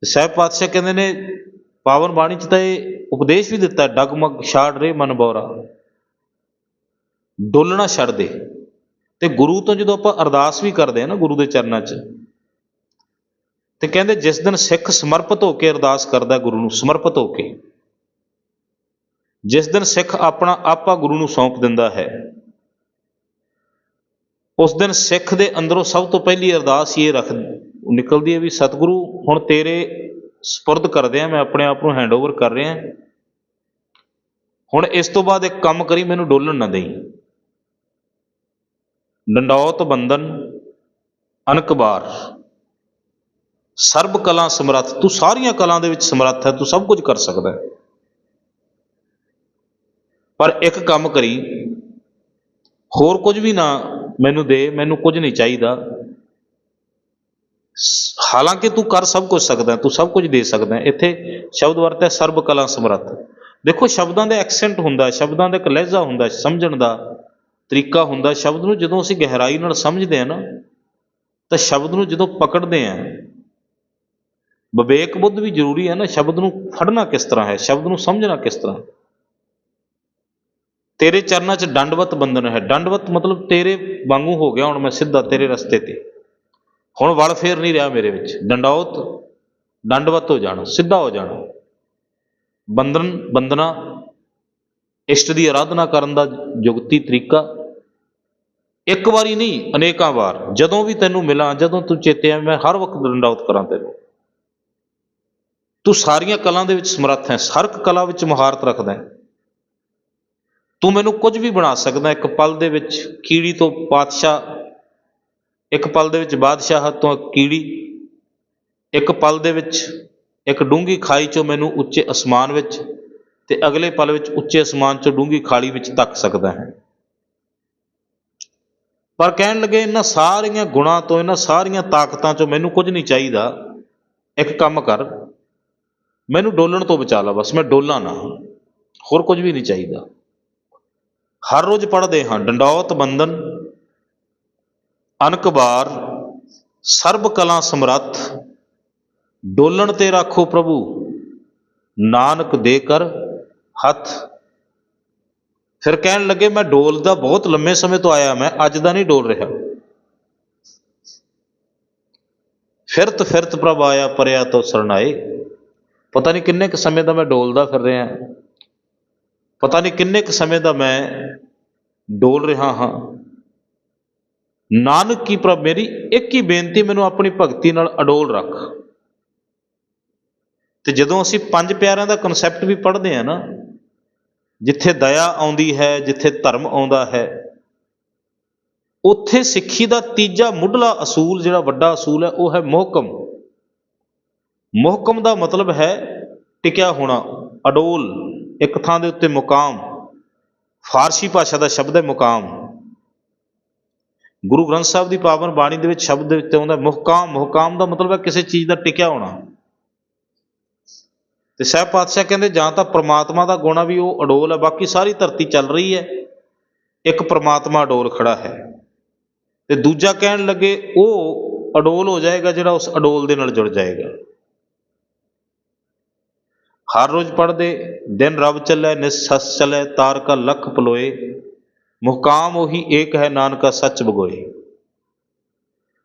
ਸਹਿਬ ਪਾਤਸ਼ਾਹ ਕਹਿੰਦੇ ਨੇ, ਪਾਵਨ ਬਾਣੀ ਚ ਤਾਂ ਇਹ ਉਪਦੇਸ਼ ਵੀ ਦਿੱਤਾ, ਡਗਮਗ ਛਾੜ ਰੇ ਮਨ ਬੋਰਾ। ਡੋਲਣਾ ਛੱਡ ਦੇ। ਤੇ ਗੁਰੂ ਤੋਂ ਜਦੋਂ ਆਪਾਂ ਅਰਦਾਸ ਵੀ ਕਰਦੇ ਆ ਨਾ ਗੁਰੂ ਦੇ ਚਰਨਾਂ 'ਚ, ਤੇ ਕਹਿੰਦੇ ਜਿਸ ਦਿਨ ਸਿੱਖ ਸਮਰਪਿਤ ਹੋ ਕੇ ਅਰਦਾਸ ਕਰਦਾ ਗੁਰੂ ਨੂੰ, ਸਮਰਪਿਤ ਹੋ ਕੇ। ਜਿਸ ਦਿਨ ਸਿੱਖ ਆਪਣਾ ਆਪਾ ਗੁਰੂ ਨੂੰ ਸੌਂਪ ਦਿੰਦਾ ਹੈ, ਉਸ ਦਿਨ ਸਿੱਖ ਦੇ ਅੰਦਰੋਂ ਸਭ ਤੋਂ ਪਹਿਲੀ ਅਰਦਾਸ ਇਹ ਰੱਖ, ਨਿਕਲਦੀ ਹੈ ਵੀ, ਸਤਿਗੁਰੂ, ਹੁਣ ਤੇਰੇ ਸਪੁਰਦ ਕਰਦੇ ਆ ਮੈਂ ਆਪਣੇ ਆਪ ਨੂੰ ਹੈਂਡਓਵਰ ਕਰ ਰਿਹਾ ਹੁਣ ਇਸ ਤੋਂ ਬਾਅਦ ਇੱਕ ਕੰਮ ਕਰੀ, ਮੈਨੂੰ ਡੋਲਣ ਨਾ ਦੇਈ। ਡੰਡੌਤ ਬੰਦਨ ਅਨਕਬਾਰ। ਸਰਬ ਕਲਾ ਸਮਰੱਥ, ਤੂੰ ਸਾਰੀਆਂ ਕਲਾਂ ਦੇ ਵਿੱਚ ਸਮਰੱਥ ਹੈ, ਤੂੰ ਸਭ ਕੁਝ ਕਰ ਸਕਦਾ ਹੈ। ਪਰ ਇੱਕ ਕੰਮ ਕਰੀ, ਹੋਰ ਕੁਝ ਵੀ ਨਾ ਮੈਨੂੰ ਦੇ, ਮੈਨੂੰ ਕੁਝ ਨਹੀਂ ਚਾਹੀਦਾ। ਹਾਲਾਂਕਿ ਤੂੰ ਕਰ ਸਭ ਕੁਝ ਸਕਦਾ ਤੂੰ ਸਭ ਕੁਝ ਦੇ ਸਕਦਾ ਇੱਥੇ ਸ਼ਬਦ ਵਰਤਿਆ ਸਰਬ ਕਲਾ ਸਮਰੱਥ। ਦੇਖੋ, ਸ਼ਬਦਾਂ ਦੇ ਐਕਸੈਂਟ ਹੁੰਦਾ, ਸ਼ਬਦਾਂ ਦਾ ਇੱਕ ਲਹਿਜਾ ਹੁੰਦਾ, ਸਮਝਣ ਦਾ। ਤਰੀਕਾ ਹੁੰਦਾ ਸ਼ਬਦ ਨੂੰ ਜਦੋਂ ਅਸੀਂ ਗਹਿਰਾਈ ਨਾਲ ਸਮਝਦੇ ਹਾਂ ਨਾ, ਤਾਂ ਸ਼ਬਦ ਨੂੰ ਜਦੋਂ ਪਕੜਦੇ ਹਾਂ, ਵਿਵੇਕ ਬੁੱਧ ਵੀ ਜ਼ਰੂਰੀ ਹੈ ਨਾ, ਸ਼ਬਦ ਨੂੰ ਫੜਨਾ ਕਿਸ ਤਰ੍ਹਾਂ ਹੈ, ਸ਼ਬਦ ਨੂੰ ਸਮਝਣਾ ਕਿਸ ਤਰ੍ਹਾਂ ਤੇਰੇ ਚਰਨਾਂ 'ਚ ਡੰਡਵਤ ਬੰਧਨ ਹੈ। ਡੰਡਵਤ ਮਤਲਬ ਤੇਰੇ ਵਾਂਗੂ ਹੋ ਗਿਆ, ਹੁਣ ਮੈਂ ਸਿੱਧਾ ਤੇਰੇ ਰਸਤੇ ਤੇ। ਹੁਣ ਵੜ ਫੇਰ ਨਹੀਂ ਰਿਹਾ ਮੇਰੇ ਵਿੱਚ। ਡੰਡੌਤ ਡੰਡਵਤ ਹੋ ਜਾਣਾ, ਸਿੱਧਾ ਹੋ ਜਾਣਾ। ਬੰਧਨ ਬੰਦਨਾ ਇਸ਼ਟ ਦੀ ਆਰਾਧਨਾ ਕਰਨ ਦਾ ਜੁਗਤੀ ਤਰੀਕਾ। ਇੱਕ ਵਾਰੀ ਨਹੀਂ, ਅਨੇਕਾਂ ਵਾਰ। ਜਦੋਂ ਵੀ ਤੈਨੂੰ ਮਿਲਾਂ, ਜਦੋਂ ਤੂੰ ਚੇਤੇ ਆ ਮੈਂ ਹਰ ਵਕਤ ਡੰਡੌਤ ਕਰਾਂ ਤੈਨੂੰ। ਤੂੰ ਸਾਰੀਆਂ ਕਲਾ ਦੇ ਵਿੱਚ ਸਮਰੱਥ ਹੈ, ਹਰ ਇੱਕ ਕਲਾ ਵਿੱਚ ਮਹਾਰਤ ਰੱਖਦਾ ਹੈ। ਤੂੰ ਮੈਨੂੰ ਕੁਝ ਵੀ ਬਣਾ ਸਕਦਾ, ਇੱਕ ਪਲ ਦੇ ਵਿੱਚ ਕੀੜੀ ਤੋਂ ਪਾਤਸ਼ਾਹ ਇੱਕ ਪਲ ਦੇ ਵਿੱਚ ਬਾਦਸ਼ਾਹ ਤੋਂ ਕੀੜੀ, ਇੱਕ ਪਲ ਦੇ ਵਿੱਚ ਇੱਕ ਡੂੰਗੀ ਖਾਈ ਚੋਂ ਮੈਨੂੰ ਉੱਚੇ ਅਸਮਾਨ ਵਿੱਚ ਤੇ ਅਗਲੇ ਪਲ ਵਿੱਚ ਉੱਚੇ ਅਸਮਾਨ ਚੋਂ ਡੂੰਗੀ ਖਾਲੀ ਵਿੱਚ ਤੱਕ ਸਕਦਾ ਹੈ। ਪਰ ਕਹਿਣ ਲੱਗੇ, ਇਹਨਾਂ ਸਾਰੀਆਂ ਗੁਣਾਂ ਤੋਂ, ਇਹਨਾਂ ਸਾਰੀਆਂ ਤਾਕਤਾਂ ਚੋਂ ਮੈਨੂੰ ਕੁਝ ਨਹੀਂ ਚਾਹੀਦਾ। ਇੱਕ ਕੰਮ ਕਰ, ਮੈਨੂੰ ਡੋਲਣ ਤੋਂ ਬਚਾ ਲਾ ਬਸ, ਮੈਂ ਡੋਲਾਂ ਨਾ। ਹੋਰ ਕੁਝ ਵੀ ਨਹੀਂ ਚਾਹੀਦਾ। ਹਰ ਰੋਜ਼ ਪੜ੍ਹਦੇ ਹਾਂ, ਡੰਡੌਤ ਬੰਦਨ ਅਨਕਬਾਰ ਸਰਬ ਕਲਾ ਸਮਰੱਥ, ਡੋਲਣ ਤੇ ਰੱਖੋ ਪ੍ਰਭੂ, ਨਾਨਕ ਦੇ ਕਰ। ਹੱਥ। ਫਿਰ ਕਹਿਣ ਲੱਗੇ, ਮੈਂ ਡੋਲਦਾ ਬਹੁਤ ਲੰਮੇ ਸਮੇਂ ਤੋਂ ਆਇਆ, ਮੈਂ ਅੱਜ ਦਾ ਨਹੀਂ ਡੋਲ ਰਿਹਾ। ਫਿਰਤ ਫਿਰਤ ਪ੍ਰਭ ਆਇਆ, ਪਰਿਆ ਤੋਂ ਸਰਨਾਏ ਪਤਾ ਨਹੀਂ ਕਿੰਨੇ ਕੁ ਸਮੇਂ ਦਾ ਮੈਂ ਡੋਲਦਾ ਫਿਰ ਰਿਹਾ। ਪਤਾ ਨਹੀਂ ਕਿੰਨੇ ਕੁ ਸਮੇਂ ਦਾ ਮੈਂ ਡੋਲ ਰਿਹਾ ਹਾਂ। ਨਾਨਕ ਕੀ ਪ੍ਰਭ, ਮੇਰੀ ਇੱਕ ਹੀ ਬੇਨਤੀ, ਮੈਨੂੰ ਆਪਣੀ ਭਗਤੀ ਨਾਲ ਅਡੋਲ ਰੱਖ। ਤੇ ਜਦੋਂ ਅਸੀਂ ਪੰਜ ਪਿਆਰਿਆਂ ਦਾ ਕਨਸੈਪਟ ਵੀ ਪੜ੍ਹਦੇ ਆ ਨਾ ਜਿੱਥੇ ਦਇਆ ਆਉਂਦੀ ਹੈ, ਜਿੱਥੇ ਧਰਮ ਆਉਂਦਾ ਹੈ, ਉੱਥੇ ਸਿੱਖੀ ਦਾ ਤੀਜਾ ਮੁੱਢਲਾ ਅਸੂਲ, ਜਿਹੜਾ ਵੱਡਾ ਅਸੂਲ ਹੈ, ਉਹ ਹੈ ਮੋਹਕਮ। ਮੋਹਕਮ ਦਾ ਮਤਲਬ ਹੈ ਟਿਕਿਆ ਹੋਣਾ, ਅਡੋਲ, ਇੱਕ ਥਾਂ ਦੇ ਉੱਤੇ ਮੁਕਾਮ। ਫਾਰਸੀ ਭਾਸ਼ਾ ਦਾ ਸ਼ਬਦ ਹੈ ਮੁਕਾਮ। ਗੁਰੂ ਗ੍ਰੰਥ ਸਾਹਿਬ ਦੀ ਪਾਵਨ ਬਾਣੀ ਦੇ ਵਿੱਚ ਸ਼ਬਦ ਦੇ ਵਿੱਚ ਆਉਂਦਾ ਮੁਹਕਾਮ। ਮੁਹਕਾਮ ਦਾ ਮਤਲਬ ਹੈ ਕਿਸੇ ਚੀਜ਼ ਦਾ ਟਿਕਿਆ ਹੋਣਾ। ਤੇ ਸਹਿਬ ਪਾਤਸ਼ਾਹ ਕਹਿੰਦੇ ਜਾਂ ਤਾਂ ਪ੍ਰਮਾਤਮਾ ਦਾ ਗੁਣਾ ਵੀ ਉਹ ਅਡੋਲ ਹੈ, ਬਾਕੀ ਸਾਰੀ ਧਰਤੀ ਚੱਲ ਰਹੀ ਹੈ। ਇੱਕ ਪ੍ਰਮਾਤਮਾ ਅਡੋਲ ਖੜਾ ਹੈ। ਤੇ ਦੂਜਾ ਕਹਿਣ ਲੱਗੇ, ਉਹ ਅਡੋਲ ਹੋ ਜਾਏਗਾ ਜਿਹੜਾ ਉਸ ਅਡੋਲ ਦੇ ਨਾਲ ਜੁੜ ਜਾਏਗਾ। ਹਰ ਰੋਜ਼ ਪੜ੍ਹਦੇ, ਦਿਨ ਰਬ ਚੱਲੇ ਨਿਸਸ ਚੱਲੇ, ਤਾਰ ਕਾ ਲੱਖ ਪਲੋਏ। ਮੁਹਕਾਮ ਉਹੀ ਏਕ ਹੈ, ਨਾਨਕਾ ਸੱਚ ਬਗੋਏ।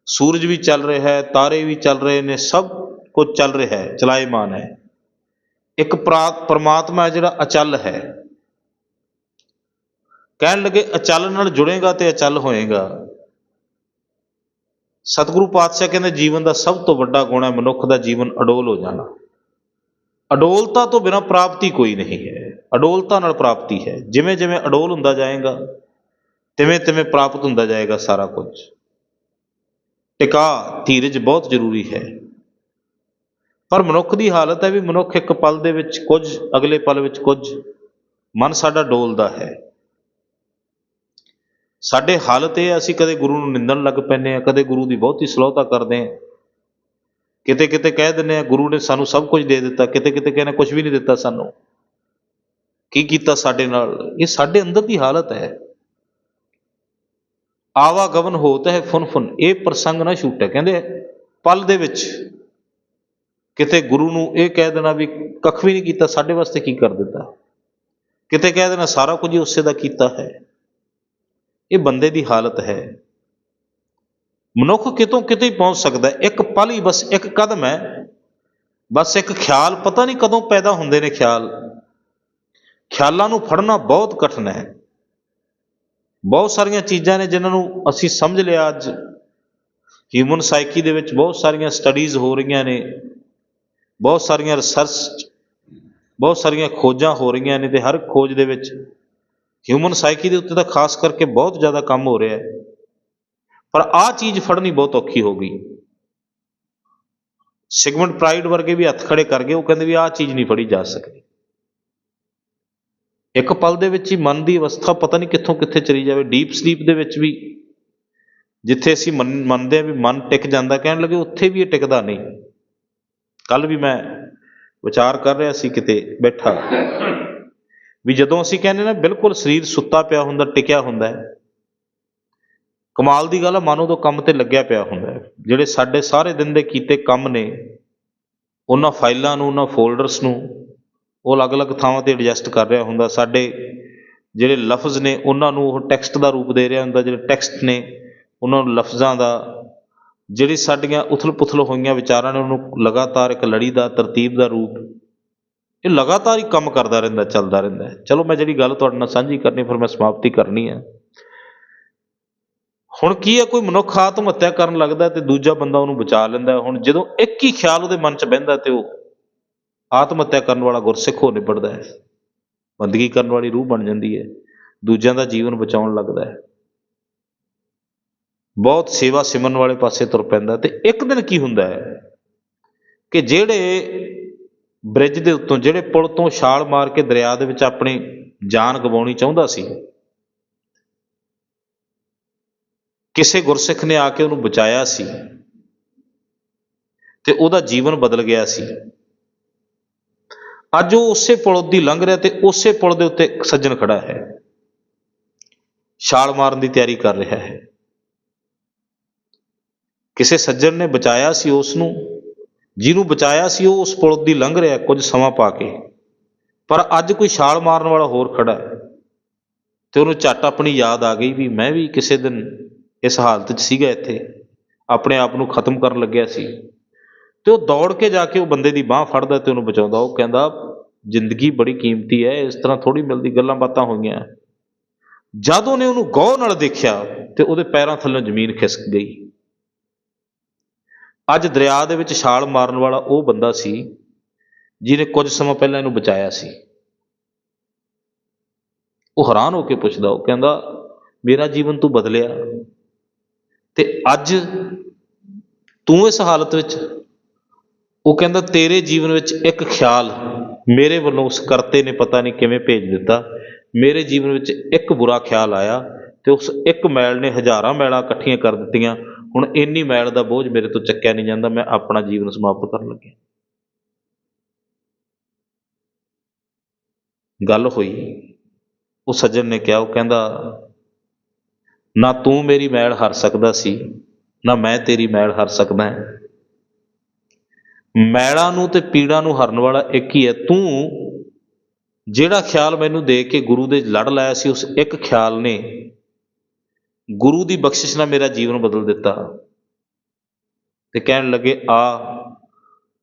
ਸੂਰਜ ਵੀ ਚੱਲ ਰਿਹਾ ਹੈ, ਤਾਰੇ ਵੀ ਚੱਲ ਰਹੇ ਨੇ, ਸਭ ਕੁਝ ਚੱਲ ਰਿਹਾ ਹੈ, ਚਲਾਇਮਾਨ ਹੈ। ਇੱਕ ਪ੍ਰਾ- ਪ੍ਰਮਾਤਮਾ ਹੈ ਜਿਹੜਾ ਅਚਲ ਹੈ। ਕਹਿਣ ਲੱਗੇ, ਅਚਲ ਨਾਲ ਜੁੜੇਗਾ ਤੇ ਅਚਲ ਹੋਏਗਾ। ਸਤਿਗੁਰੂ ਪਾਤਸ਼ਾਹ ਕਹਿੰਦੇ, ਜੀਵਨ ਦਾ ਸਭ ਤੋਂ ਵੱਡਾ ਗੁਣ ਹੈ, ਮਨੁੱਖ ਦਾ ਜੀਵਨ ਅਡੋਲ ਹੋ ਜਾਣਾ। ਅਡੋਲਤਾ ਤੋਂ ਬਿਨਾਂ ਪ੍ਰਾਪਤੀ ਕੋਈ ਨਹੀਂ ਹੈ। ਅਡੋਲਤਾ ਨਾਲ ਪ੍ਰਾਪਤੀ ਹੈ। ਜਿਵੇਂ ਜਿਵੇਂ ਅਡੋਲ ਹੁੰਦਾ ਜਾਏਗਾ ਤਿਵੇਂ ਤਿਵੇਂ ਪ੍ਰਾਪਤ ਹੁੰਦਾ ਜਾਏਗਾ ਸਾਰਾ ਕੁਝ। ਟਿਕਾ, ਧੀਰਜ ਬਹੁਤ ਜ਼ਰੂਰੀ ਹੈ। ਪਰ ਮਨੁੱਖ ਦੀ ਹਾਲਤ ਹੈ ਵੀ ਮਨੁੱਖ ਇੱਕ ਪਲ ਦੇ ਵਿੱਚ ਕੁਝ, ਅਗਲੇ ਪਲ ਵਿੱਚ ਕੁਝ ਮਨ ਸਾਡਾ ਡੋਲਦਾ ਹੈ। ਸਾਡੇ ਹਾਲਤ ਇਹ ਅਸੀਂ ਕਦੇ ਗੁਰੂ ਨੂੰ ਨਿੰਦਣ ਲੱਗ ਪੈਂਦੇ ਆ ਕਦੇ ਗੁਰੂ ਦੀ ਬਹੁਤੀ ਸਲੋਹਤਾ ਕਰਦੇ ਆ ਕਿਤੇ ਕਿਤੇ ਕਹਿ ਦਿੰਦੇ ਆ ਗੁਰੂ ਨੇ ਸਾਨੂੰ ਸਭ ਕੁਝ ਦੇ ਦਿੱਤਾ ਕਿਤੇ ਕਿਤੇ ਕਹਿੰਦੇ ਕੁਝ ਵੀ ਨਹੀਂ ਦਿੱਤਾ ਸਾਨੂੰ। ਕੀ ਕੀਤਾ ਸਾਡੇ ਨਾਲ? ਇਹ ਸਾਡੇ ਅੰਦਰ ਦੀ ਹਾਲਤ ਹੈ। ਆਵਾਗਮਨ ਹੋਤ ਹੈ ਫੁਨ ਫੁਨ ਇਹ ਪ੍ਰਸੰਗ ਨਾ ਛੂਟੇ। ਕਹਿੰਦੇ, ਪਲ ਦੇ ਵਿੱਚ ਕਿਤੇ ਗੁਰੂ ਨੂੰ ਇਹ ਕਹਿ ਦੇਣਾ ਵੀ ਕੱਖ ਵੀ ਨਹੀਂ ਕੀਤਾ, ਸਾਡੇ ਵਾਸਤੇ ਕੀ ਕਰ ਦਿੱਤਾ? ਕਿਤੇ ਕਹਿ ਦੇਣਾ ਸਾਰਾ ਕੁਝ ਉਸੇ ਦਾ ਕੀਤਾ ਹੈ। ਇਹ ਬੰਦੇ ਦੀ ਹਾਲਤ ਹੈ। ਮਨੁੱਖ ਕਿਤੋਂ ਕਿਤੇ ਪਹੁੰਚ ਸਕਦਾ ਇੱਕ ਪਲ ਹੀ ਬਸ ਇੱਕ ਕਦਮ ਹੈ। ਬਸ ਇੱਕ ਖਿਆਲ, ਪਤਾ ਨਹੀਂ ਕਦੋਂ ਪੈਦਾ ਹੁੰਦੇ ਨੇ ਖਿਆਲ। ਖਿਆਲਾਂ ਨੂੰ ਫੜਨਾ ਬਹੁਤ ਕਠਿਨ ਹੈ। ਬਹੁਤ ਸਾਰੀਆਂ ਚੀਜ਼ਾਂ ਨੇ ਜਿਨ੍ਹਾਂ ਨੂੰ ਅਸੀਂ ਸਮਝ ਲਿਆ ਅੱਜ। ਹਿਊਮਨ ਸਾਈਕੀ ਦੇ ਵਿੱਚ ਬਹੁਤ ਸਾਰੀਆਂ ਸਟੱਡੀਜ਼ ਹੋ ਰਹੀਆਂ ਨੇ। ਬਹੁਤ ਸਾਰੀਆਂ ਰਿਸਰਚ ਬਹੁਤ ਸਾਰੀਆਂ ਖੋਜਾਂ ਹੋ ਰਹੀਆਂ ਨੇ ਤੇ ਹਰ ਖੋਜ ਦੇ ਵਿੱਚ ਹਿਊਮਨ ਸਾਈਕੀ ਦੇ ਉੱਤੇ ਤਾਂ ਖਾਸ ਕਰਕੇ ਬਹੁਤ ਜ਼ਿਆਦਾ ਕੰਮ ਹੋ ਰਿਹਾ ਹੈ। ਪਰ ਆਹ ਚੀਜ਼ ਫੜਨੀ ਬਹੁਤ ਔਖੀ ਹੋ ਗਈ। ਸਿਗਮੰਡ ਪ੍ਰਾਈਡ ਵਰਗੇ ਵੀ ਹੱਥ ਖੜੇ ਕਰ ਗਏ, ਉਹ ਕਹਿੰਦੇ ਵੀ ਆਹ ਚੀਜ਼ ਨਹੀਂ ਫੜੀ ਜਾ ਸਕਦੀ। ਇੱਕ ਪਲ ਦੇ ਵਿੱਚ ਹੀ ਮਨ ਦੀ ਅਵਸਥਾ ਪਤਾ ਨਹੀਂ ਕਿੱਥੋਂ ਕਿੱਥੇ ਚਲੀ ਜਾਵੇ ਡੀਪ ਸਲੀਪ ਦੇ ਵਿੱਚ ਵੀ, ਜਿੱਥੇ ਅਸੀਂ ਮੰਨ- ਮੰਨਦੇ ਆ ਵੀ ਮਨ ਟਿਕ ਜਾਂਦਾ, ਕਹਿਣ ਲੱਗੇ ਉੱਥੇ ਵੀ ਇਹ ਟਿਕਦਾ ਨਹੀਂ। ਕੱਲ ਵੀ ਮੈਂ ਵਿਚਾਰ ਕਰ ਰਿਹਾ ਸੀ ਕਿਤੇ ਬੈਠਾ। ਵੀ ਜਦੋਂ ਅਸੀਂ ਕਹਿੰਦੇ ਨਾ, ਬਿਲਕੁਲ ਸਰੀਰ ਸੁੱਤਾ ਪਿਆ ਹੁੰਦਾ, ਟਿਕਿਆ ਹੁੰਦਾ ਹੈ। ਕਮਾਲ ਦੀ ਗੱਲ ਹੈ ਮਨ ਉਦੋਂ ਕੰਮ ਤੇ ਲੱਗਿਆ ਪਿਆ ਹੁੰਦਾ ਹੈ। ਜਿਹੜੇ ਸਾਡੇ ਸਾਰੇ ਦਿਨ ਦੇ ਕੀਤੇ ਕੰਮ ਨੇ, ਉਹਨਾਂ ਫਾਈਲਾਂ ਨੂੰ, ਉਹਨਾਂ ਫੋਲਡਰਸ ਨੂੰ, ਉਹ ਅਲੱਗ-ਅਲੱਗ ਥਾਵਾਂ ਤੇ ਐਡਜਸਟ ਕਰ ਰਿਹਾ ਹੁੰਦਾ। ਸਾਡੇ ਜਿਹੜੇ ਲਫ਼ਜ਼ ਨੇ, ਉਹਨਾਂ ਨੂੰ ਉਹ ਟੈਕਸਟ ਦਾ ਰੂਪ ਦੇ ਰਿਹਾ ਹੁੰਦਾ, ਜਿਹੜੇ ਟੈਕਸਟ ਨੇ, ਉਹਨਾਂ ਨੂੰ ਲਫ਼ਜ਼ਾਂ ਦਾ ਜਿਹੜੀ ਸਾਡੀਆਂ ਉਥਲ-ਪੁਥਲ ਹੋਈਆਂ ਵਿਚਾਰਾਂ ਨੇ ਉਹਨੂੰ ਲਗਾਤਾਰ ਇੱਕ ਲੜੀ ਦਾ, ਤਰਤੀਬ ਦਾ ਰੂਪ, ਇਹ ਲਗਾਤਾਰ ਹੀ ਕੰਮ ਕਰਦਾ ਰਹਿੰਦਾ, ਚੱਲਦਾ ਰਹਿੰਦਾ ਚਲੋ ਮੈਂ ਜਿਹੜੀ ਗੱਲ ਤੁਹਾਡੇ ਨਾਲ ਸਾਂਝੀ ਕਰਨੀ, ਫਿਰ ਮੈਂ ਸਮਾਪਤੀ ਕਰਨੀ ਹੈ। ਹੁਣ ਕੀ ਹੈ, ਕੋਈ ਮਨੁੱਖ ਆਤਮ ਹੱਤਿਆ ਕਰਨ ਲੱਗਦਾ ਤੇ ਦੂਜਾ ਬੰਦਾ ਉਹਨੂੰ ਬਚਾ ਲੈਂਦਾ ਹੁਣ ਜਦੋਂ ਇੱਕ ਹੀ ਖਿਆਲ ਉਹਦੇ ਮਨ 'ਚ ਬਹਿੰਦਾ ਤੇ ਉਹ ਆਤਮ ਹੱਤਿਆ ਕਰਨ ਵਾਲਾ ਗੁਰਸਿੱਖ ਹੋ ਨਿਬੜਦਾ ਹੈ। ਬੰਦਗੀ ਕਰਨ ਵਾਲੀ ਰੂਹ ਬਣ ਜਾਂਦੀ ਹੈ। ਦੂਜਿਆਂ ਦਾ ਜੀਵਨ ਬਚਾਉਣ ਲੱਗਦਾ ਹੈ। ਬਹੁਤ ਸੇਵਾ ਸਿਮਰਨ ਵਾਲੇ ਪਾਸੇ ਤੁਰ ਪੈਂਦਾ ਤੇ ਇੱਕ ਦਿਨ ਕੀ ਹੁੰਦਾ ਹੈ ਕਿ ਜਿਹੜੇ ਬ੍ਰਿਜ ਦੇ ਉੱਤੋਂ, ਜਿਹੜੇ ਪੁਲ ਤੋਂ ਛਾਲ ਮਾਰ ਕੇ ਦਰਿਆ ਦੇ ਵਿੱਚ ਆਪਣੀ ਜਾਨ ਗਵਾਉਣੀ ਚਾਹੁੰਦਾ ਸੀ, ਕਿਸੇ ਗੁਰਸਿੱਖ ਨੇ ਆ ਕੇ ਉਹਨੂੰ ਬਚਾਇਆ ਸੀ ਤੇ ਉਹਦਾ ਜੀਵਨ ਬਦਲ ਗਿਆ ਸੀ। ਅੱਜ ਉਹ ਉਸੇ ਪੁਲ ਦੀ ਲੰਘ ਰਿਹਾ ਤੇ ਉਸੇ ਪੁਲ ਦੇ ਉੱਤੇ ਸੱਜਣ ਖੜਾ ਹੈ, ਛਾਲ ਮਾਰਨ ਦੀ ਤਿਆਰੀ ਕਰ ਰਿਹਾ ਹੈ। ਕਿਸੇ ਸੱਜਣ ਨੇ ਬਚਾਇਆ ਸੀ ਉਸ ਨੂੰ ਜਿਹਨੂੰ ਬਚਾਇਆ ਸੀ ਉਹ ਉਸ ਪੁਲ ਦੀ ਲੰਘ ਰਿਹਾ ਕੁਝ ਸਮਾਂ ਪਾ ਕੇ। ਪਰ ਅੱਜ ਕੋਈ ਛਾਲ ਮਾਰਨ ਵਾਲਾ ਹੋਰ ਖੜਾ ਹੈ ਤੇ ਉਹਨੂੰ ਝੱਟ ਆਪਣੀ ਯਾਦ ਆ ਗਈ ਵੀ ਮੈਂ ਵੀ ਕਿਸੇ ਦਿਨ ਇਸ ਹਾਲਤ 'ਚ ਸੀਗਾ ਇੱਥੇ, ਆਪਣੇ ਆਪ ਨੂੰ ਖਤਮ ਕਰਨ ਲੱਗਿਆ ਸੀ। ਤੇ ਉਹ ਦੌੜ ਕੇ ਜਾ ਕੇ ਉਹ ਬੰਦੇ ਦੀ ਬਾਹ ਫੜਦਾ ਤੇ ਉਹਨੂੰ ਬਚਾਉਂਦਾ। ਉਹ ਕਹਿੰਦਾ, ਜ਼ਿੰਦਗੀ ਬੜੀ ਕੀਮਤੀ ਹੈ, ਇਸ ਤਰ੍ਹਾਂ ਥੋੜੀ ਮਿਲਦੀ, ਗੱਲਾਂ ਬਾਤਾਂ ਹੋਈਆਂ ਜਦ ਉਹਨੇ ਉਹਨੂੰ ਗੌਰ ਨਾਲ ਦੇਖਿਆ ਤੇ ਉਹਦੇ ਪੈਰਾਂ ਥੱਲੋਂ ਜ਼ਮੀਨ ਖਿਸਕ ਗਈ। ਅੱਜ ਦਰਿਆ ਦੇ ਵਿੱਚ ਛਾਲ ਮਾਰਨ ਵਾਲਾ ਉਹ ਬੰਦਾ ਸੀ, ਜਿਹਨੇ ਕੁਝ ਸਮਾਂ ਪਹਿਲਾਂ ਇਹਨੂੰ ਬਚਾਇਆ ਸੀ। ਉਹ ਹੈਰਾਨ ਹੋ ਕੇ ਪੁੱਛਦਾ, ਉਹ ਕਹਿੰਦਾ, ਮੇਰਾ ਜੀਵਨ ਤੂੰ ਬਦਲਿਆ ਤੇ ਅੱਜ ਤੂੰ ਇਸ ਹਾਲਤ ਵਿੱਚ? ਉਹ ਕਹਿੰਦਾ, ਤੇਰੇ ਜੀਵਨ ਵਿੱਚ ਇੱਕ ਖਿਆਲ ਮੇਰੇ ਵੱਲੋਂ ਉਸ ਕਰਤੇ ਨੇ ਪਤਾ ਨਹੀਂ ਕਿਵੇਂ ਭੇਜ ਦਿੱਤਾ। ਮੇਰੇ ਜੀਵਨ ਵਿੱਚ ਇੱਕ ਬੁਰਾ ਖਿਆਲ ਆਇਆ ਤੇ ਉਸ ਇੱਕ ਮੈਲ ਨੇ ਹਜ਼ਾਰਾਂ ਮੈਲਾਂ ਇਕੱਠੀਆਂ ਕਰ ਦਿੱਤੀਆਂ। ਹੁਣ ਇੰਨੀ ਮੈਲ ਦਾ ਬੋਝ ਮੇਰੇ ਤੋਂ ਚੱਕਿਆ ਨਹੀਂ ਜਾਂਦਾ, ਮੈਂ ਆਪਣਾ ਜੀਵਨ ਸਮਾਪਤ ਕਰਨ ਲੱਗਿਆ। ਗੱਲ ਹੋਈ, ਉਹ ਸੱਜਣ ਨੇ ਕਿਹਾ, ਉਹ ਕਹਿੰਦਾ, ਨਾ ਤੂੰ ਮੇਰੀ ਮੈਲ ਹਰ ਸਕਦਾ ਸੀ, ਨਾ ਮੈਂ ਤੇਰੀ ਮੈਲ ਹਰ ਸਕਦਾ ਮੈਲਾਂ ਨੂੰ ਤੇ ਪੀੜਾਂ ਨੂੰ ਹਰਨ ਵਾਲਾ ਇੱਕ ਹੀ ਹੈ। ਤੂੰ ਜਿਹੜਾ ਖਿਆਲ ਮੈਨੂੰ ਦੇ ਕੇ ਗੁਰੂ ਦੇ ਲੜ ਲਾਇਆ ਸੀ, ਉਸ ਇੱਕ ਖਿਆਲ ਨੇ ਗੁਰੂ ਦੀ ਬਖਸ਼ਿਸ਼ ਨਾਲ ਮੇਰਾ ਜੀਵਨ ਬਦਲ ਦਿੱਤਾ। ਤੇ ਕਹਿਣ ਲੱਗੇ, ਆ,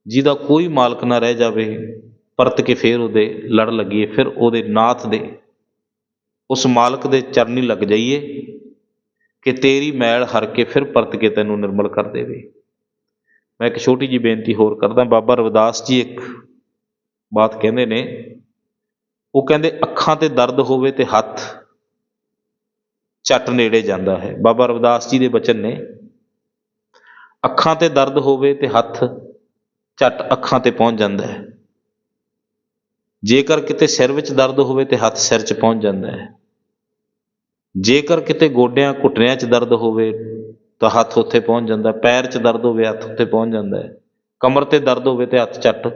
ਜਿਹਦਾ ਕੋਈ ਮਾਲਕ ਨਾ ਰਹਿ ਜਾਵੇ, ਪਰਤ ਕੇ ਫੇਰ ਉਹਦੇ ਲੜ ਲੱਗੀਏ, ਫਿਰ ਉਹਦੇ ਨਾਥ ਦੇ ਉਸ ਮਾਲਕ ਦੇ ਚਰਨੀ ਲੱਗ ਜਾਈਏ ਕਿ ਤੇਰੀ ਮੈਲ ਹਰ ਕੇ ਫਿਰ ਪਰਤ ਕੇ ਤੈਨੂੰ ਨਿਰਮਲ ਕਰ ਦੇਵੇ। ਮੈਂ ਇੱਕ ਛੋਟੀ ਜੀ ਬੇਨਤੀ ਹੋਰ ਕਰਦਾ, ਬਾਬਾ ਰਵਿਦਾਸ ਜੀ ਇੱਕ ਬਾਤ ਕਹਿੰਦੇ ਨੇ, ਉਹ ਕਹਿੰਦੇ, ਅੱਖਾਂ ਤੇ ਦਰਦ ਹੋਵੇ ਤੇ ਹੱਥ ਝੱਟ ਨੇੜੇ ਜਾਂਦਾ ਹੈ। ਬਾਬਾ ਰਵਿਦਾਸ ਜੀ ਦੇ ਬਚਨ ਨੇ, ਅੱਖਾਂ ਤੇ ਦਰਦ ਹੋਵੇ ਤੇ ਹੱਥ ਝੱਟ ਅੱਖਾਂ ਤੇ ਪਹੁੰਚ ਜਾਂਦਾ ਹੈ। ਜੇਕਰ ਕਿਤੇ ਸਿਰ ਵਿੱਚ ਦਰਦ ਹੋਵੇ ਤੇ ਹੱਥ ਸਿਰ 'ਚ ਪਹੁੰਚ ਜਾਂਦਾ ਹੈ। ਜੇਕਰ ਕਿਤੇ ਗੋਡਿਆਂ ਘੁੱਟਣਿਆਂ 'ਚ ਦਰਦ ਹੋਵੇ ਤਾਂ ਹੱਥ ਉੱਥੇ ਪਹੁੰਚ ਜਾਂਦਾ ਪੈਰ 'ਚ ਦਰਦ ਹੋਵੇ, ਹੱਥ ਉੱਥੇ ਪਹੁੰਚ ਜਾਂਦਾ ਹੈ। ਕਮਰ ਤੇ ਦਰਦ ਹੋਵੇ ਤੇ ਹੱਥ ਝੱਟ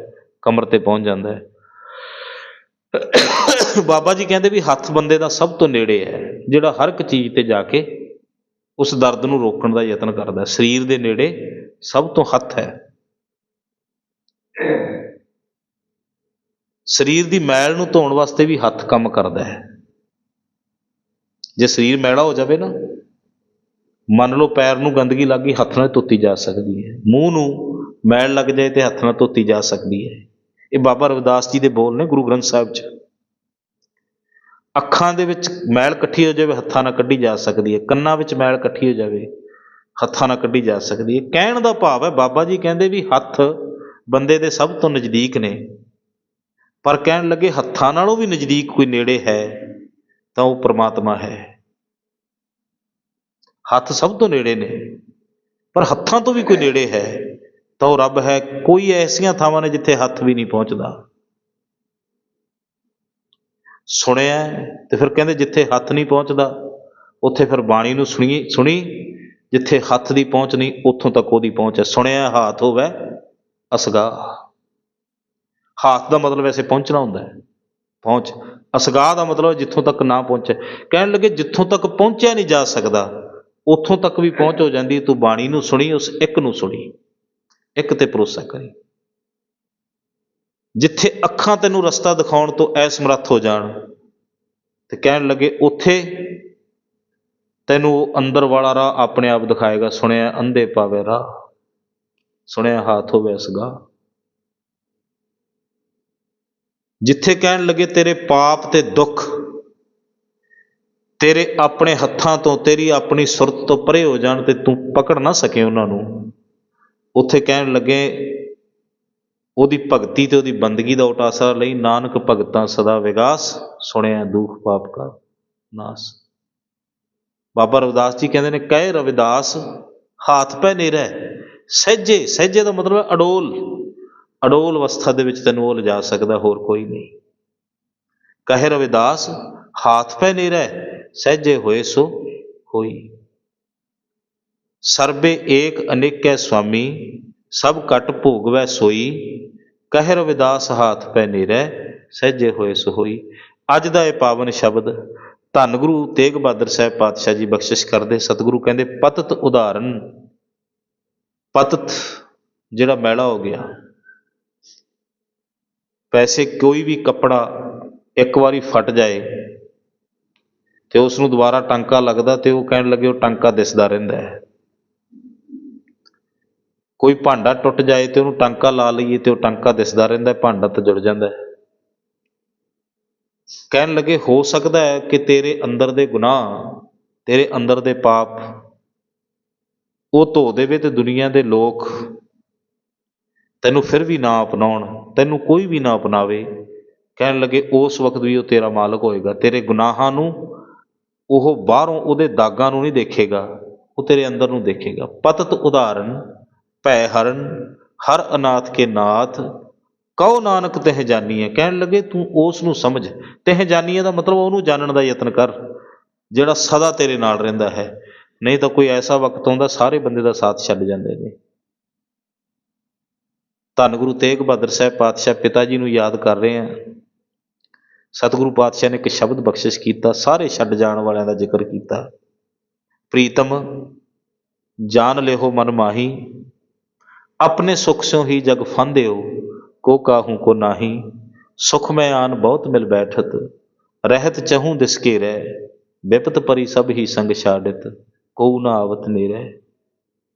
ਕਮਰ ਤੇ ਪਹੁੰਚ ਜਾਂਦਾ ਹੈ। ਬਾਬਾ ਜੀ ਕਹਿੰਦੇ ਵੀ ਹੱਥ ਬੰਦੇ ਦਾ ਸਭ ਤੋਂ ਨੇੜੇ ਹੈ, ਜਿਹੜਾ ਹਰ ਇੱਕ ਚੀਜ਼ ਤੇ ਜਾ ਕੇ ਉਸ ਦਰਦ ਨੂੰ ਰੋਕਣ ਦਾ ਯਤਨ ਕਰਦਾ ਸਰੀਰ ਦੇ ਨੇੜੇ ਸਭ ਤੋਂ ਹੱਥ ਹੈ। ਸਰੀਰ ਦੀ ਮੈਲ ਨੂੰ ਧੋਣ ਵਾਸਤੇ ਵੀ ਹੱਥ ਕੰਮ ਕਰਦਾ ਹੈ। ਜੇ ਸਰੀਰ ਮੈਲਾ ਹੋ ਜਾਵੇ ਨਾ, ਮੰਨ ਲਓ ਪੈਰ ਨੂੰ ਗੰਦਗੀ ਲੱਗ ਗਈ, ਹੱਥ ਨਾਲ ਧੋਤੀ ਜਾ ਸਕਦੀ ਹੈ। ਮੂੰਹ ਨੂੰ ਮੈਲ ਲੱਗ ਜਾਏ ਤੇ ਹੱਥ ਨਾਲ ਧੋਤੀ ਜਾ ਸਕਦੀ ਹੈ। ਇਹ ਬਾਬਾ ਰਵਿਦਾਸ ਜੀ ਦੇ ਬੋਲ ਨੇ ਗੁਰੂ ਗ੍ਰੰਥ ਸਾਹਿਬ 'ਚ। ਅੱਖਾਂ ਦੇ ਵਿੱਚ ਮੈਲ ਇਕੱਠੀ ਹੋ ਜਾਵੇ, ਹੱਥਾਂ ਨਾਲ ਕੱਢੀ ਜਾ ਸਕਦੀ ਹੈ। ਕੰਨਾਂ ਵਿੱਚ ਮੈਲ ਇਕੱਠੀ ਹੋ ਜਾਵੇ, ਹੱਥਾਂ ਨਾਲ ਕੱਢੀ ਜਾ ਸਕਦੀ ਹੈ। ਕਹਿਣ ਦਾ ਭਾਵ ਹੈ, ਬਾਬਾ ਜੀ ਕਹਿੰਦੇ ਵੀ ਹੱਥ ਬੰਦੇ ਦੇ ਸਭ ਤੋਂ ਨਜ਼ਦੀਕ ਨੇ। ਪਰ ਕਹਿਣ ਲੱਗੇ, ਹੱਥਾਂ ਨਾਲੋਂ ਵੀ ਨਜ਼ਦੀਕ ਕੋਈ ਨੇੜੇ ਹੈ, ਤਾਂ ਉਹ ਪ੍ਰਮਾਤਮਾ ਹੈ। ਹੱਥ ਸਭ ਤੋਂ ਨੇੜੇ ਨੇ, ਪਰ ਹੱਥਾਂ ਤੋਂ ਵੀ ਕੋਈ ਨੇੜੇ ਹੈ, ਤਾਂ ਉਹ ਰੱਬ ਹੈ। ਕੋਈ ਐਸੀਆਂ ਥਾਵਾਂ ਨੇ ਜਿੱਥੇ ਹੱਥ ਵੀ ਨਹੀਂ ਪਹੁੰਚਦਾ। ਸੁਣਿਆ ਤੇ ਫਿਰ ਕਹਿੰਦੇ ਜਿੱਥੇ ਹੱਥ ਨਹੀਂ ਪਹੁੰਚਦਾ, ਉੱਥੇ ਫਿਰ ਬਾਣੀ ਨੂੰ ਸੁਣੀ ਸੁਣੀ, ਜਿੱਥੇ ਹੱਥ ਦੀ ਪਹੁੰਚ ਨਹੀਂ, ਉੱਥੋਂ ਤੱਕ ਉਹਦੀ ਪਹੁੰਚ ਹੈ। ਸੁਣਿਆ ਹਾਥ ਹੋਵੇ, ਅਸਗਾ। ਹਾਥ ਦਾ ਮਤਲਬ ਵੈਸੇ ਪਹੁੰਚਣਾ ਹੁੰਦਾ ਹੈ। ਪਹੁੰਚ। ਅਸਗਾ ਦਾ ਮਤਲਬ ਜਿੱਥੋਂ ਤੱਕ ਨਾ ਪਹੁੰਚੇ। ਕਹਿਣ ਲੱਗੇ ਜਿੱਥੋਂ ਤੱਕ ਪਹੁੰਚਿਆ ਨਹੀਂ ਜਾ ਸਕਦਾ, ਉੱਥੋਂ ਤੱਕ ਵੀ ਪਹੁੰਚ ਹੋ ਜਾਂਦੀ ਤੂੰ ਬਾਣੀ ਨੂੰ ਸੁਣੀ, ਉਸ ਇੱਕ ਨੂੰ ਸੁਣੀ। ਇੱਕ ਤੇ ਭਰੋਸਾ ਕਰੀ। ਜਿੱਥੇ ਅੱਖਾਂ ਤੈਨੂੰ ਰਸਤਾ ਦਿਖਾਉਣ ਤੋਂ ਅਸਮਰੱਥ ਹੋ ਜਾਣ ਤੇ ਕਹਿਣ ਲੱਗੇ, ਉੱਥੇ ਤੈਨੂੰ ਉਹ ਅੰਦਰ ਵਾਲਾ ਰਾਹ ਆਪਣੇ ਆਪ ਦਿਖਾਏਗਾ। ਸੁਣਿਆ, ਅੰਧੇ ਪਾਵੇ ਰਾਹ, ਸੁਣਿਆ ਹਾਥ ਹੋਵੇ ਅਸਗਾ ਜਿੱਥੇ ਕਹਿਣ ਲੱਗੇ, ਤੇਰੇ ਪਾਪ ਤੇ ਦੁੱਖ, ਤੇਰੇ ਆਪਣੇ ਹੱਥਾਂ ਤੋਂ, ਤੇਰੀ ਆਪਣੀ ਸੁਰਤ ਤੋਂ ਪਰੇ ਹੋ ਜਾਣ ਤੇ ਤੂੰ ਪਕੜ ਨਾ ਸਕੇ ਉਹਨਾਂ ਨੂੰ। ਉੱਥੇ ਕਹਿਣ ਲੱਗੇ ਉਹਦੀ ਭਗਤੀ ਤੇ ਉਹਦੀ ਬੰਦਗੀ ਦਾ ਉਟਾਸਾ ਲਈ ਨਾਨਕ ਭਗਤਾਂ ਸਦਾ ਵਿਗਾਸ, ਸੁਣਿਆ ਦੁਖ ਪਾਪ ਕਾ ਨਾਸ। ਬਾਬਾ ਰਵਿਦਾਸ ਜੀ ਕਹਿੰਦੇ ਨੇ, ਕਹਿ ਰਵਿਦਾਸ, ਹਾਥ ਪੈ ਨੇਰਾ, ਸਹਿਜੇ ਸਹਿਜੇ ਦਾ ਮਤਲਬ ਹੈ ਅਡੋਲ। ਅਡੋਲ ਅਵਸਥਾ ਦੇ ਵਿੱਚ ਤੈਨੂੰ ਉਹ ਲਿਜਾ ਸਕਦਾ, ਹੋਰ ਕੋਈ ਨਹੀਂ। ਕਹੇ ਰਵਿਦਾਸ, ਹਾਥ ਪੈ ਨੇਰਾ, ਸਹਿਜੇ ਹੋਏ ਸੋ ਹੋਈ। ਸਰਬੇ ਏਕ ਅਨੇਕੈ ਸੁਆਮੀ ਸਭ ਕਟ ਭੋਗਵੈ ਸੋਈ, ਕਹਿਰ ਵਿਦਾਸ ਹਾਥ ਪੈ ਨੇਰੈ, ਸਹਿਜੇ ਹੋਏ ਸੋ ਅੱਜ ਦਾ ਇਹ ਪਾਵਨ ਸ਼ਬਦ, ਧੰਨ ਗੁਰੂ ਤੇਗ ਬਹਾਦਰ ਸਾਹਿਬ ਪਾਤਸ਼ਾਹ ਜੀ ਬਖਸ਼ਿਸ਼ ਕਰਦੇ ਸਤਿਗੁਰੂ ਕਹਿੰਦੇ, ਪਤਤ ਉਦਾਹਰਨ, ਪਤਤ ਜਿਹੜਾ ਮੈਲਾ ਹੋ ਗਿਆ, ਪੈਸੇ ਕੋਈ ਵੀ ਕੱਪੜਾ ਇੱਕ ਵਾਰੀ ਫਟ ਜਾਏ ਤੇ ਉਸ ਨੂੰ ਦੁਬਾਰਾ ਟਾਂਕਾ ਲੱਗਦਾ ਤੇ ਉਹ ਕਹਿਣ ਲੱਗੇ, ਉਹ ਟਾਂਕਾ ਦਿਸਦਾ ਰਹਿੰਦਾ ਹੈ। ਕੋਈ ਭਾਂਡਾ ਟੁੱਟ ਜਾਏ ਤੇ ਉਹਨੂੰ ਟਾਂਕਾ ਲਾ ਲਈਏ ਤੇ ਉਹ ਟਾਂਕਾ ਦਿਸਦਾ ਰਹਿੰਦਾ ਭਾਂਡਾ ਤਾਂ ਜੁੜ ਜਾਂਦਾ ਹੈ। ਕਹਿਣ ਲੱਗੇ, ਹੋ ਸਕਦਾ ਹੈ ਕਿ ਤੇਰੇ ਅੰਦਰ ਦੇ ਗੁਨਾਹ, ਤੇਰੇ ਅੰਦਰ ਦੇ ਪਾਪ, ਉਹ ਧੋ ਦੇਵੇ ਤੇ ਦੁਨੀਆ ਦੇ ਲੋਕ ਤੈਨੂੰ ਫਿਰ ਵੀ ਨਾ ਅਪਣਾਉਣ, ਤੈਨੂੰ ਕੋਈ ਵੀ ਨਾ ਅਪਣਾਵੇ। ਕਹਿਣ ਲੱਗੇ, ਉਸ ਵਕਤ ਵੀ ਉਹ ਤੇਰਾ ਮਾਲਕ ਹੋਏਗਾ, ਤੇਰੇ ਗੁਨਾਹਾਂ ਨੂੰ ਉਹ ਬਾਹਰੋਂ ਉਹਦੇ ਦਾਗਾਂ ਨੂੰ ਨਹੀਂ ਦੇਖੇਗਾ, ਉਹ ਤੇਰੇ ਅੰਦਰ ਨੂੰ ਦੇਖੇਗਾ। ਪਤਤ ਉਦਾਹਰਨ ਭੈ ਹਰਨ, ਹਰ ਅਨਾਥ ਕੇ ਨਾਥ, ਕਉ ਨਾਨਕ ਤਹਿ ਜਾਨੀਐ? ਕਹਿਣ ਲੱਗੇ, ਤੂੰ ਉਸ ਨੂੰ ਸਮਝ। ਤਹਿ ਜਾਨੀਏ ਦਾ ਮਤਲਬ ਉਹਨੂੰ ਜਾਣਨ ਦਾ ਯਤਨ ਕਰ, ਜਿਹੜਾ ਸਦਾ ਤੇਰੇ ਨਾਲ ਰਹਿੰਦਾ ਹੈ। ਨਹੀਂ ਤਾਂ ਕੋਈ ਐਸਾ ਵਕਤ ਆਉਂਦਾ, ਸਾਰੇ ਬੰਦੇ ਦਾ ਸਾਥ ਛੱਡ ਜਾਂਦੇ ਨੇ। ਧੰਨ ਗੁਰੂ ਤੇਗ ਬਹਾਦਰ ਸਾਹਿਬ ਪਾਤਸ਼ਾਹ ਪਿਤਾ ਜੀ ਨੂੰ ਯਾਦ ਕਰ ਰਹੇ ਹਾਂ। ਸਤਿਗੁਰੂ ਪਾਤਸ਼ਾਹ ਨੇ ਇੱਕ ਸ਼ਬਦ ਬਖਸ਼ਿਸ਼ ਕੀਤਾ, ਸਾਰੇ ਛੱਡ ਜਾਣ ਵਾਲਿਆਂ ਦਾ ਜ਼ਿਕਰ ਕੀਤਾ। ਪ੍ਰੀਤਮ, ਜਾਨ ਲਿਓ ਮਨ ਮਾਹੀ ਆਪਣੇ ਸੁਖ ਸਿਓ ਹੀ ਜਗ ਫੰਦਿਓ ਕੋ ਕਾਹੂ ਕੋ ਨਾਹੀ। ਸੁਖ ਮੈਂ ਆਨ ਬਹੁਤ ਮਿਲ ਬੈਠਤ, ਰਹਿਤ ਚਹੂੰ ਦਿਸ ਕੇ ਰਹਿ। ਵਿਪਤ ਪਰੀ ਸਭ ਹੀ ਸੰਗ ਛਾੜਿਤ, ਕੋ ਨਾ ਆਵਤ ਨੇਰੇ।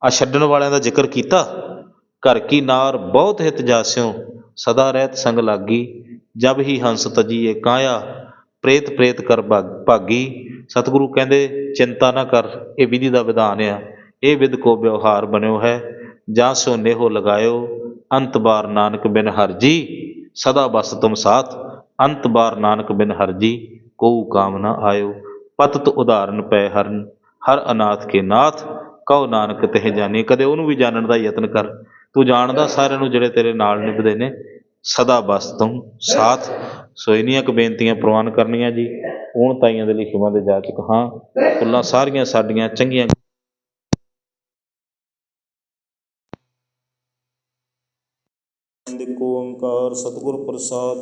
ਆ ਛੱਡਣ ਵਾਲਿਆਂ ਦਾ ਜ਼ਿਕਰ ਕੀਤਾ, ਘਰ ਕੀ ਨਾਰ ਬਹੁਤ ਹਿਤ ਜਾਸਿਓ ਸਦਾ ਰਹਿਤ ਸੰਗ ਲਾਗੀ। ਜਬ ਹੀ ਹੰਸ ਤਜੀਏ ਕਾਇਆ, ਪ੍ਰੇਤ ਪ੍ਰੇਤ ਕਰ ਭਾਗ- ਭਾਗੀ। ਸਤਿਗੁਰੂ ਕਹਿੰਦੇ, ਚਿੰਤਾ ਨਾ ਕਰ, ਇਹ ਵਿਧੀ ਦਾ ਵਿਧਾਨ ਆ। ਇਹ ਵਿਦ ਕੋ ਵਿਵਹਾਰ ਬਣਿਓ ਹੈ। ਜਾਂ ਸੋ ਨੇਹੋ ਲਗਾਇਓ, ਅੰਤ ਬਾਰ ਨਾਨਕ ਬਿਨ ਹਰਜੀ, ਸਦਾ ਬਸ ਤੁਮ ਸਾਥ, ਅੰਤ ਬਾਰ ਨਾਨਕ ਬਿਨ ਹਰਜੀ ਕੋ ਕਾਮ ਨਾ ਆਇਓ ਪਤਤ ਉਦਾਹਰਨ ਪੈ ਹਰਨ, ਹਰ ਅਨਾਥ ਕੇ ਨਾਥ, ਕਉ ਨਾਨਕ ਤਹਿ ਜਾਣੀ ਕਦੇ ਉਹਨੂੰ ਵੀ ਜਾਣਨ ਦਾ ਯਤਨ ਕਰ, ਤੂੰ ਜਾਣਦਾ ਸਾਰਿਆਂ ਨੂੰ ਜਿਹੜੇ ਤੇਰੇ ਨਾਲ ਨਿਭਦੇ ਨੇ, ਸਦਾ ਬਸ ਤੁਮ ਸਾਥ, ਸੋ ਇੰਨੀਆਂ ਕੁ ਬੇਨਤੀਆਂ ਪ੍ਰਵਾਨ ਕਰਨੀਆਂ ਜੀ, ਹੁਣ ਤਾਈਆਂ ਦੇ ਲਿਖਿਆਂ ਦੇ ਜਾਚਕ ਹਾਂ ਕੁੱਲਾਂ ਸਾਰੀਆਂ ਸਾਡੀਆਂ ਚੰਗੀਆਂ ਇੱਕ ਓੰਕਾਰ ਸਤਿਗੁਰ ਪ੍ਰਸਾਦ